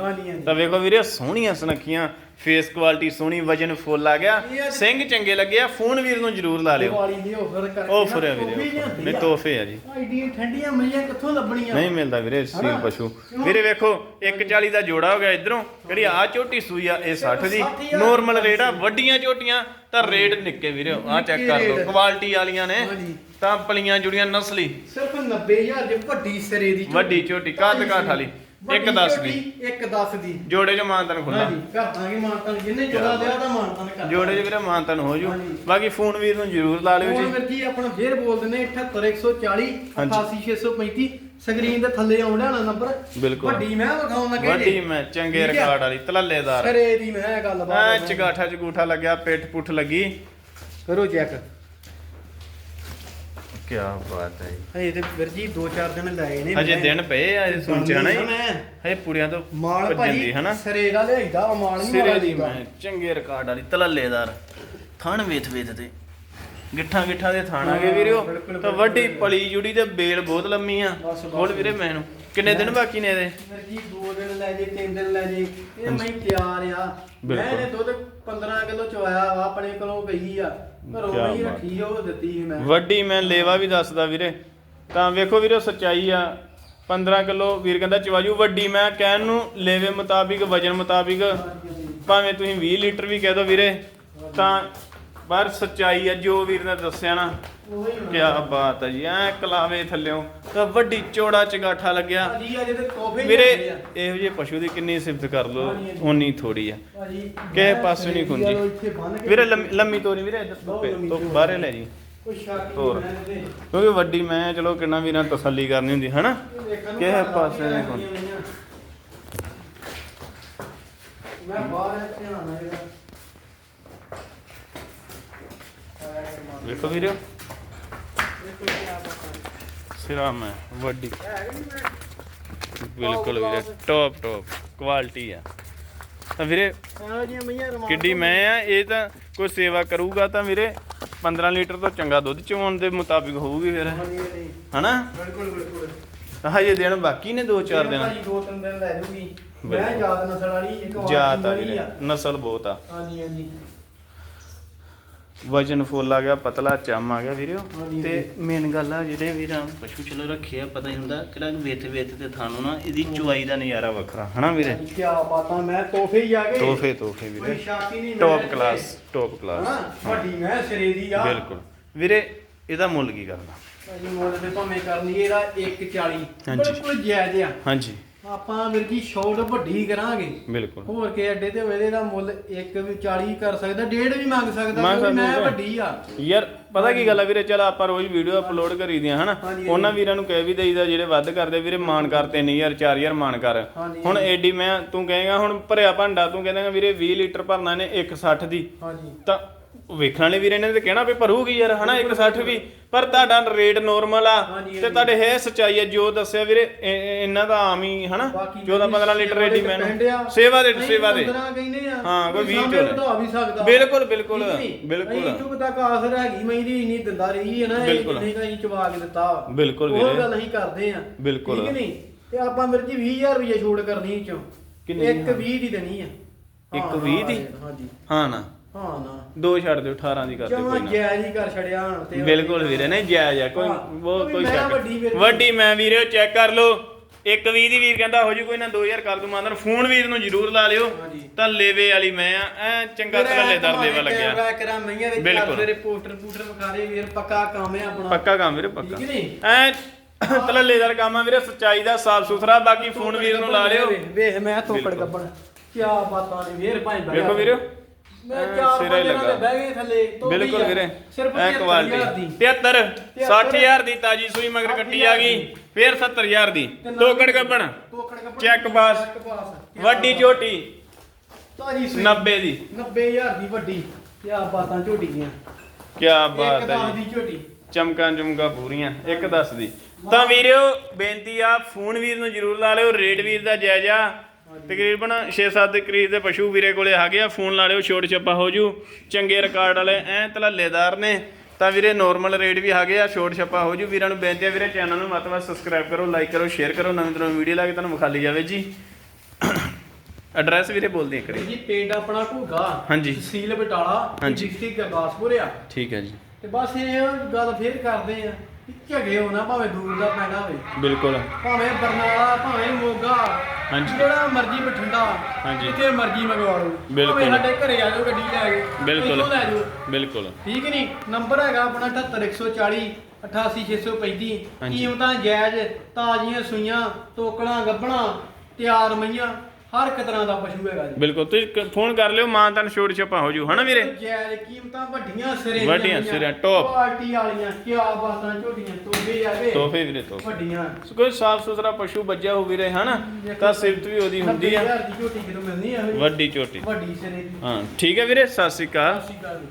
ਤਾਂ ਵੇਖੋ ਵੀਰੇ ਸੋਹਣੀਆਂ ਸੁਨੱਖੀਆਂ ਫੇਸ ਕੁਆਲਿਟੀ ਸੋਹਣੀ ਵਜਨ ਫੁੱਲ ਆ ਗਿਆ ਸਿੰਘ ਚੰਗੇ ਲੱਗੇ ਆ ਫੋਨ ਵੀਰ ਨੂੰ ਜ਼ਰੂਰ ਲਾ ਲਿਓ ਦੀਵਾਲੀ ਦੀ ਆਫਰ ਕਰਕੇ ਵੀਰੇ ਨਹੀਂ ਆ। ਤੋਹਫੇ ਆ ਜੀ ਐਡੀਆਂ ਠੰਡੀਆਂ ਮਈਆਂ ਕਿੱਥੋਂ ਲੱਭਣੀਆਂ ਨਹੀਂ ਮਿਲਦਾ ਵੀਰੇ ਸੀਲ? ਪਸ਼ੂ? ਵੀਰੇ ਵੇਖੋ 140 ਦਾ ਜੋੜਾ ਹੋ ਗਿਆ ਇਧਰੋਂ ਜਿਹੜੀ ਆ ਝੋਟੀ ਸੂਈ ਆ ਇਹ 60 ਦੀ 60,000 ਨੋਰਮਲ ਰੇਟ ਆ ਵੱਡੀਆਂ ਝੋਟੀਆਂ ਤਾਂ ਰੇਟ ਨਿੱਕੇ ਵੀਰੇ ਆ ਚੈੱਕ ਕਰ ਲਓ। ਕੁਆਲਿਟੀ ਵਾਲੀਆਂ ਨੇ ਹਾਂਜੀ। ਤਾਂ ਪਲੀਆਂ ਜੁੜੀਆਂ ਨਸਲੀ ਸਿਰਫ 90000 ਦੇ ਵੱਡੀ ਸਿਰੇ ਦੀ ਝੋਟੀ। ਵੱਡੀ ਝੋਟੀ, ਕੱਦ ਕਾਠ ਵਾਲੀ। ਇੱਕ ਦਸ ਦੀ। ਇੱਕ 10 ਦੀ। ਜੋੜੇ ਚ ਮਾਨਤਨ ਖੁੱਲਾ ਹਾਂਜੀ ਕਰ ਦਾਂਗੇ ਮਾਨਤਨ ਜਿੰਨੇ ਜੋੜਾ ਲਿਆ ਤਾਂ ਮਾਨਤਨ ਕਰ ਜੋੜੇ ਚ ਵੀਰੇ ਮਾਨਤਨ ਹੋ ਜੂ। ਹਾਂਜੀ। ਬਾਕੀ ਫੋਨ ਵੀਰ ਨੂੰ ਜ਼ਰੂਰ ਲਾ ਲਿਓ ਜੀ। ਵੀਰ ਜੀ ਆਪਣਾ ਫੇਰ ਬੋਲ ਦਿੰਦੇ 78140 ਹਾਂਜੀ। 88635 ਸਕਰੀਨ ਦੇ ਥੱਲੇ ਆਉਣ ਵਾਲਾ ਨੰਬਰ ਬਿਲਕੁਲ। ਵੱਡੀ ਮੈਂ ਵਿਖਾਉਣ ਲੱਗੇ ਵੱਡੀ ਮੈਂ ਚੰਗੇ? ਰਿਕਾਰਡ ਵਾਲੀ ਤਲੱਲੇਦਾਰ। ਸਰੇ ਦੀ ਮੈਂ ਗੱਲ ਐ ਚਗਾਠਾ ਚਗੂਠਾ ਲੱਗਿਆ ਪਿੱਠ ਪੁੱਠ ਲੱਗੀ। ਕਰੋ ਚੈੱਕ ਕੀ ਬਾਤ ਹੈ ਹਜੇ ਤੇ ਵੀਰ ਜੀ 2-4 ਦਿਨ ਲਾਏ ਨੇ ਹਜੇ ਮੈਂ। ਦਿਨ ਪਏ ਆ ਇਹ ਸੁਣਚਾ ਨਾ ਮੈਂ। ਹਜੇ ਪੂਰਿਆਂ ਤੋਂ ਮਾਲ ਭੱਜਣ ਦੀ ਹਨਾ? ਸਰੇ ਦਾ ਲਿਆਈਦਾ ਵਾ, ਮਾਲ ਨਹੀਂ ਸਿਰੇ ਮਾਲ ਦੀ। ਮੈਂ ਚੰਗੇ ਰਿਕਾਰਡ ਵਾਲੀ ਤਲੱਲੇਦਾਰ। ਥਣ ਵੇਥ ਵੇਥ ਤੇ। ਗਿੱਠਾਂ ਗਿੱਠਾਂ ਦੇ ਥਾਣ ਆ ਗਏ ਵੀਰਿਓ। ਬਿਲਕੁਲ, ਤਾਂ। ਵੱਡੀ ਪਲੀ ਜੁੜੀ ਤੇ ਬੇਲ ਬਹੁਤ ਲੰਮੀ ਆ। ਬਸ, ਬਸ। ਬੋਲ ਵੀਰੇ ਮੈਨੂੰ ਕਿੰਨੇ ਦਿਨ ਬਾਕੀ ਨੇ ਇਹਦੇ? ਵੀਰ ਜੀ 2 ਦਿਨ ਲੈ ਜੇ 3 ਦਿਨ ਲੈ ਜੇ। ਇਹ ਮੈਂ ਤਿਆਰ ਆ। ਮੈਂ ਬਿਲਕੁਲ। ਇਹਨੇ ਦੁੱਧ 15 ਕਿਲੋ ਚਵਾਇਆ ਵਾ ਆਪਣੇ ਕੋਲੋਂ ਪਈ ਆ। ਘਰੋਂ ਕਿਆ ਹੀ ਬਾਤ। ਰੱਖੀ ਆ, ਉਹ ਦਿੱਤੀ ਸੀ ਮੈਂ। ਵੱਡੀ ਮੈਂ ਲੇਵਾ ਵੀ ਦੱਸਦਾ ਵੀਰੇ। ਤਾਂ ਵੇਖੋ ਵੀਰੇ ਸੱਚਾਈ ਆ। 15 ਕਿਲੋ ਵੀਰ ਕਹਿੰਦਾ ਚਵਾਜੂ ਵੱਡੀ ਮੈਂ ਕਹਿਣ ਨੂੰ ਲੇਵੇ ਮੁਤਾਬਿਕ ਵਜਨ ਮੁਤਾਬਿਕ ਭਾਵੇਂ ਤੁਸੀਂ 20 ਲੀਟਰ ਵੀ ਕਹਿ ਦੋ ਵੀਰੇ। ਤਾਂ ਪਰ ਸੱਚਾਈ ਆ ਜੋ ਵੀਰ ਨੇ ਦੱਸਿਆ ਨਾ ਕੀ ਬਾਤ ਹੈ ਜੀ ਐ ਕਲਾਵੇ ਥੱਲਿਓਂ ਤਾਂ ਵੱਡੀ ਚੋੜਾ ਚਗਾਠਾ ਲੱਗਿਆ ਭਾਜੀ ਅਜੇ ਤੇ ਤੋਹਫੇ ਹੀ ਵੀਰੇ ਲਿਆਂਦੇ ਆ। ਇਹੋ ਜਿਹੇ ਪਸ਼ੂ ਦੀ ਕਿੰਨੀ ਸਿਫਤ ਕਰ ਲੋ। ਓਨੀ ਥੋੜੀ ਆ ਭਾਜੀ ਕਿਸੇ ਮੈਂ ਪਾਸੇ ਨਹੀਂ ਖੁੰਝੀ। ਗੱਲ ਇੱਥੇ ਬੰਨ੍ਹ ਕੇ- ਵੀਰੇ ਲੰਮੀ ਲੰਮੀ ਤੋਰੀ ਵੀਰੇ ਇੱਧਰ ਧੁੱਪੇ ਤੋਂ। ਬਾਹਰੇ ਲੈ ਜੀ ਕੋਈ ਸ਼ੱਕ ਹੋਰ। ਨਹੀਂ ਮੈਂ ਇਹਦੇ ਕਿਉਂਕਿ ਵੱਡੀ ਮੈਂ ਚਲੋ ਕਿੰਨਾ ਵੀਰਾਂ ਤਸੱਲੀ ਕਰਨੀ ਹੁੰਦੀ ਹਨਾ ਨੂੰ ਕਿਸੇ ਪਾਸੇ ਨਹੀਂ ਖੁੰਝ। ਮੈਂ ਬਾਹਰ ਧਿਆਨ ਨਾਲ ਇਹਦਾ ਵੇਖੋ ਵੀਰੇ। ਦੇਖੋ ਕੀ ਆ ਸਿਰਾ ਮੈਂ ਵੱਡੀ। ਬਿਲਕੁਲ ਵੀਰੇ ਟੌਪ ਟੌਪ ਕੁਆਲਿਟੀ ਆ। ਤਾਂ ਵੀਰੇ ਕਿੱਡੀ ਮੈਂ ਆ ਇਹ ਤਾਂ ਕੋਈ ਸੇਵਾ ਕਰੂਗਾ ਤਾਂ ਵੀਰੇ 15 ਲੀਟਰ ਤੋਂ ਚੰਗਾ ਦੁੱਧ ਚਵਾਉਣ ਦੇ ਮੁਤਾਬਿਕ ਹੋਊਗੀ ਫਿਰ। ਹਾਂਜੀ ਹਾਂਜੀ। ਹਨਾ? ਬਿਲਕੁਲ ਬਿਲਕੁਲ। ਤਾਂ ਹਜੇ ਦਿਨ ਬਾਕੀ ਨੇ 2-4 ਦਿਨ। ਦੋ ਤਿੰਨ ਦਿਨ ਲੈ ਜੂਗੀ। ਮੈਂ। ਯਾਦ ਨਸਲ ਵਾਲੀ ਇੱਕ ਵਾਰ ਜਾਤ ਵਾਲੀ ਨਸਲ ਬਹੁਤ ਆ। ਹਾਂਜੀ ਹਾਂਜੀ। ਵਜਨ ਫੁੱਲ ਆ ਗਿਆ ਪਤਲਾ ਚਮ ਆ ਗਿਆ ਵੀਰੇ ਹਾਂਜੀ, ਤੇ ਮੇਨ ਗੱਲ ਆ ਜਿਹੜੇ ਵੀਰਾਂ ਪਸ਼ੂ ਚਲੋ ਰੱਖੇ ਆ ਪਤਾ ਹੀ ਹੁੰਦਾ ਕਿਹੜਾ ਵੇਥ ਵੇਥ ਤੇ ਥਾਨੂੰ ਨਾ ਇਹਦੀ ਚੁਆਈ ਦਾ ਨਜ਼ਾਰਾ ਵੱਖਰਾ ਹਨਾ ਵੀਰੇ? ਕੀ ਬਾਤਾਂ ਮੈਂ ਤੋਹਫੇ ਹੀ ਆ ਗਏ। ਤੋਹਫੇ ਤੋਹਫੇ ਕੋਈ ਵੀਰੇ ਟੌਪ ਕਲਾਸ ਟੌਪ ਕਲਾਸ ਹਾਂ ਵੱਡੀ ਮੈਂ ਸਿਰੇ ਦੀ ਆ। ਬਿਲਕੁਲ। ਵੀਰੇ ਇਹਦਾ ਮੁੱਲ ਕੀ ਕਰਨਾ? ਭਾਜੀ ਮੁੱਲ ਤੇ ਭਾਵੇਂ ਕਰਨੀ ਇਹਦਾ 140 ਹਾਂਜੀ। ਬਿਲਕੁਲ ਜਾਇਜ਼ ਆ। ਹਾਂਜੀ। ਆਪਾਂ ਵੀਰ ਜੀ ਸ਼ੌਟ ਵੱਡੀ ਕਰਾਂਗੇ। ਬਿਲਕੁਲ। ਹੋਰ ਕੇ ਅੱਡੇ ਤੇ ਹੋਵੇ ਇਹਦਾ ਮੁੱਲ 1 ਵੀ 40 ਕਰ ਸਕਦਾ ਡੇਢ ਵੀ ਮੰਗ ਸਕਦਾ ਕਿਉਂਕਿ ਮੈਂ। ਵੱਡੀ ਆ। ਯਾਰ ਪਤਾ ਕੀ ਗੱਲ ਆ ਵੀਰੇ ਚਲ ਆਪਾਂ ਰੋਜ਼ ਵੀਡੀਓ ਅਪਲੋਡ ਕਰੀਦੀਆਂ ਹਨਾ? ਹਾਂਜੀ, ਉਹਨਾਂ ਵੀਰਾਂ ਨੂੰ ਕਹਿ ਵੀ ਦੇਈਦਾ ਜਿਹੜੇ ਵੱਧ ਕਰਦੇ ਵੀਰੇ ਮਾਨ ਕਰ 3000 4000 ਮਾਨ ਕਰ। ਹੁਣ ਏਡੀ ਮੈਂ ਤੂੰ ਕਹੇਗਾ ਹੁਣ ਭਰਿਆ ਭਾਂਡਾ ਤੂੰ ਕਹਿੰਦਾ ਵੀਰੇ 20 ਲੀਟਰ ਭਰਨਾ ਨੇ 160 ਦੀ। ਹਾਂਜੀ। ਤਾਂ ਵੇਖਣ ਵਾਲੇ ਵੀਰੇ ਨੇ ਤੇ ਕਹਿਣਾ ਵੀ ਭਰੂਗੀ ਯਾਰ ਹਨਾ 160 ਵੀ ਪਰ ਤੁਹਾਡਾ ਰੇਟ ਨੋਰਮਲ ਆ ਤੇ। ਤੁਹਾਡੇ ਹੈ ਸਚਾਈ ਆ ਜੋ ਦੱਸਿਆ ਵੀਰੇ ਇਹ- ਇਹ- ਇਹਨਾਂ ਦਾ ਆਮ ਹੀ ਹਨਾ ਬਾਕੀ 14 15 ਲੀਟਰ ਰੇਡੀ ਮੈਨ ਦੇ। ਸੇਵਾ ਦੇ ਸੇਵਾ ਦੇ 15 ਕਹਿੰਦੇ ਆ ਹਾਂ, ਕੋਈ ਵੀਹ ਸਾਹਮਣੇ ਚੋਂ ਲੈ। ਵਧਾ ਵੀ ਸਕਦਾ ਬਿਲਕੁਲ, ਬਿਲਕੁਲ, ਨੀ? ਬਿਲਕੁਲ। ਅਸੀਂ ਚੁੱਕ ਤੱਕ ਆਸਰ ਹੈਗੀ ਮੈਂ ਦੀ ਇੰਨੀ ਦਿੰਦਾ ਰਹੀ ਹੈ ਨਾ ਇਹ ਬਿਲਕੁਲ। ਜਿੰਨੇ ਕਹੀਂ ਚਵਾ ਕੇ ਦਿੱਤਾ। ਬਿਲਕੁਲ ਉਹ ਵੀਰੇ। ਗੱਲ ਅਸੀਂ ਕਰਦੇ ਆ ਬਿਲਕੁਲ। ਠੀਕ ਨਹੀਂ ਤੇ ਆਪਾਂ ਮੇਰੇ ਜੀ 20000 ਰੁਪਏ ਛੋੜ ਕਰਨੀ ਇਹ ਚੋਂ ਕਿੰਨੀ ਇੱਕ 20 ਦੀ ਦੇਣੀ ਆ ਇੱਕ ਹਾਂ, 20 ਦੀ? ਹਾਂਜੀ ਹਾਂ ਨਾ ਹਾਂ ਨਾ। ਦੋ ਛੱਡ ਦਿਓ 18 ਦੀ ਕਰ ਦਿਓ ਜਮਾ ਕੋਈ ਨਾ। ਜਾਇਜ਼ ਹੀ ਕਰ ਛੜਿਆ ਤੇ ਬਿਲਕੁਲ ਵੀਰੇ ਨਹੀਂ ਜਾਇਜ਼ ਆ ਕੋਈ ਹਾਂ, ਉਹ ਵੀ ਕੋਈ ਮੈਂ ਸ਼ੱਕ। ਵੱਡੀ ਵੀਰੇ- ਵੱਡੀ ਮੈਂ ਵੀਰੇ ਚੈੱਕ ਕਰ ਲਓ। ਇੱਕ 20 ਦੀ ਵੀਰ ਕਹਿੰਦਾ ਹੋ ਜੂ ਕੋਈ ਨਾ 2000 ਕਰ ਦੂ ਮਾਨਰ ਫੋਨ ਵੀਰ ਨੂੰ ਜ਼ਰੂਰ ਲਾ ਲਿਓ। ਹਾਂਜੀ। ਤਾਂ ਲੇਵੇ ਵਾਲੀ ਮੈਂ ਆ ਐ ਚੰਗਾ ਤਲੇਦਾਰ ਲੇਵਾ ਲੱਗਿਆ। ਕਰਾਂ ਮਈਆਂ ਦੇ ਬਿਲਕੁਲ। ਮੇਰੇ ਪੋਸਟਰ ਪੂਸਟਰ ਵਿਖਾਰੇ ਵੀਰ ਪੱਕਾ ਕੰਮ ਹੈ ਆਪਣਾ। ਪੱਕਾ ਕੰਮ ਵੀਰੇ ਪੱਕਾ। ਠੀਕ ਨੀ? ਐ ਤਲੇਦਾਰ ਕੰਮ ਆ ਵੀਰੇ ਸੱਚਾਈ ਦਾ ਸਾਫ਼ ਸੁਥਰਾ ਬਾਕੀ ਫੋਨ ਵੀਰ ਨੂੰ ਲਾ ਲਿਓ। ਵੇਖ ਮੈਂ ਤੋਕੜ ਬਿਲਕੁਲ। ਗੱਬਣ ਕੀ ਬਾਤਾਂ ਨੇ ਵੀਰ ਭਾਈ ਵੇਖੋ ਵੀਰੇ। ਮੈਂ ਐਂ ਚਾਰ ਸਿਰਾ ਹੀ ਪੰਜ ਦਿਨਾਂ ਦੇ ਲੱਗਾ। ਬਹਿ ਗਏ ਥੱਲੇ ਤੋਂ ਵੀ ਬਿਲਕੁਲ ਆ। ਵੀਰੇ ਸਿਰਫ ਐ 73000 ਕੁਆਲਿਟੀ ਦੀ। 73 60000 ਦੀ ਤਾਜੀ ਸੂਈ ਮਗਰ ਕੱਟੀ ਆ ਗਈ ਫੇਰ 70000 ਦੀ। ਟੋਕੜ ਗੱਬਣ ਚੈੱਕ ਪਾਸ। ਵੱਡੀ ਝੋਟੀ। ਤਾਜੀ ਸੂਈ। 90 ਦੀ। 90000 ਦੀ ਵੱਡੀ। ਕੀ ਬਾਤਾਂ ਝੋਟੀਆਂ। ਕੀ ਬਾਤ ਹੈ ਦਸ ਜੀ ਦੀ ਝੋਟੀ। ਚਮਕਾਂ ਚਮਕਾਂ ਪੂਰੀਆਂ ਇੱਕ ਦੱਸ ਦੀ। ਤਾਂ ਵੀਰਿਓ ਬੇਨਤੀ ਆ ਫੋਨ ਵੀਰ ਨੂੰ ਜ਼ਰੂਰ ਲਾ ਲਿਓ ਰੇਟ ਵੀਰ ਦਾ ਜਾਇਜ਼ ਤਕਰੀਬਨ 6-7 ਦੇ ਕਰੀਬ ਦੇ ਪਸ਼ੂ ਵੀਰੇ ਕੋਲੇ ਆ ਫੋਨ ਲਾ ਲਿਓ ਛੋਟ ਛੱਪਾ ਹੋ ਜੂ। ਚੰਗੇ ਰਿਕਾਰਡ ਵਾਲੇ ਐ ਤਲੱਲੇਦਾਰ ਨੇ। ਤਾਂ ਵੀਰੇ ਨੋਰਮਲ ਰੇਟ ਵੀ ਹੈਗੇ ਆ ਛੋਟ ਛੱਪਾ ਹੋ ਜੂ। ਵੀਰਾਂ ਨੂੰ ਬੇਨਤੀ ਆ ਵੀਰੇ ਚੈਨਲ ਨੂੰ ਵੱਧ ਸਬਸਕ੍ਰਾਈਬ ਕਰੋ ਲਾਈਕ ਕਰੋ ਸ਼ੇਅਰ ਕਰੋ। ਨਵੀਂ ਤੋਂ ਨਵੀਂ ਵੀਡੀਓ ਲਾ ਕੇ ਤੁਹਾਨੂੰ ਵਿਖਾਲੀ ਜਾਵੇ ਜੀ। ਐਡਰੈਸ ਵੀਰੇ ਬੋਲਦੇ ਇੱਕ ਜੀ ਪਿੰਡ ਆਪਣਾ ਘੂਗਾ। ਹਾਂਜੀ। ਤਹਿਸੀਲ ਬਟਾਲਾ। ਡਿਸਟ੍ਰਿਕਟ ਗੁਰਦਾਸਪੁਰ ਆ। ਠੀਕ ਹੈ ਜੀ। ਤੇ ਬਸ ਇਹ ਗੱਲ ਫੇਰ ਕਰਦੇ ਆ ਕਿ ਝਗੇ ਹੋਣਾ ਭਾਵੇਂ ਦੂਰ ਦਾ ਪੈਣਾ ਹੋਵੇ। ਬਿਲਕੁਲ। ਭਾਵੇਂ ਬਰਨਾਲਾ ਭਾਵੇਂ ਮੋਗਾ। ਹਾਂਜੀ। ਜਿਹੜਾ ਮਰਜ਼ੀ ਬਠਿੰਡਾ ਹਾਂਜੀ। ਜਿੱਥੇ ਮਰਜ਼ੀ ਮੰਗਵਾ ਲਓ ਬਿਲਕੁਲ। ਭਾਵੇਂ ਸਾਡੇ ਘਰੇ ਆ ਜਾਓ ਗੱਡੀ ਲੈ ਕੇ ਬਿਲਕੁਲ। ਇੱਥੋਂ ਲੈ ਜਾਓ ਬਿਲਕੁਲ ਠੀਕ ਨਹੀਂ ਨੰਬਰ ਹੈਗਾ ਆਪਣਾ 78140 88635 ਹਾਂਜੀ। ਕੀਮਤਾਂ ਜਾਇਜ਼ ਤਾਜ਼ੀਆਂ ਸੂਈਆਂ ਟੋਕਣਾ ਗੱਬਣਾ ਤਿਆਰ ਮਈਆਂ ਹਰ ਇੱਕ ਤਰ੍ਹਾਂ ਦਾ ਪਸ਼ੂ ਹੈਗਾ ਜੀ। ਬਿਲਕੁਲ ਤੁਸੀਂ ਫੋਨ ਕਰ ਲਿਓ ਮਾਂ ਤਾਂ ਛੋਟ ਛੱਪਾ ਹੋ ਜੂ ਹਨਾ ਵੀਰੇ? ਜਾਇਜ਼ ਕੀਮਤਾਂ ਵੱਡੀਆਂ ਸਿਰੇ ਵੱਡੀਆਂ ਸਿਰੇ, top। ਕੁਆਲਿਟੀ ਵਾਲੀਆਂ ਕੀ ਬਾਤਾਂ ਝੋਟੀਆਂ ਤੋਬੇ ਆਵੇ ਤੋਹਫੇ ਵੀਰੇ ਤੋਹਫੇ। ਵੱਡੀਆਂ। ਕੋਈ ਸਾਫ਼ ਸੁਥਰਾ ਪਸ਼ੂ ਬੱਜਿਆ ਹੋ ਵੀਰੇ ਹਨਾ? ਤਾਂ ਸਿਫਤ ਵੀ ਉਹਦੀ ਹੁੰਦੀ ਆ। 90,000 ਦੀ ਝੋਟੀ ਕਿਦੋਂ ਮਿਲਣੀ ਆ। ਇਹ? ਵੱਡੀ ਝੋਟੀ। ਵੱਡੀ ਸਿਰੇ ਦੀ ਹਾਂ ਠੀਕ ਹੈ ਵੀਰੇ ਸਤਿ ਸ਼੍ਰੀ ਅਕਾਲ। ਸਤਿ ਸ਼੍ਰੀ ਅਕਾਲ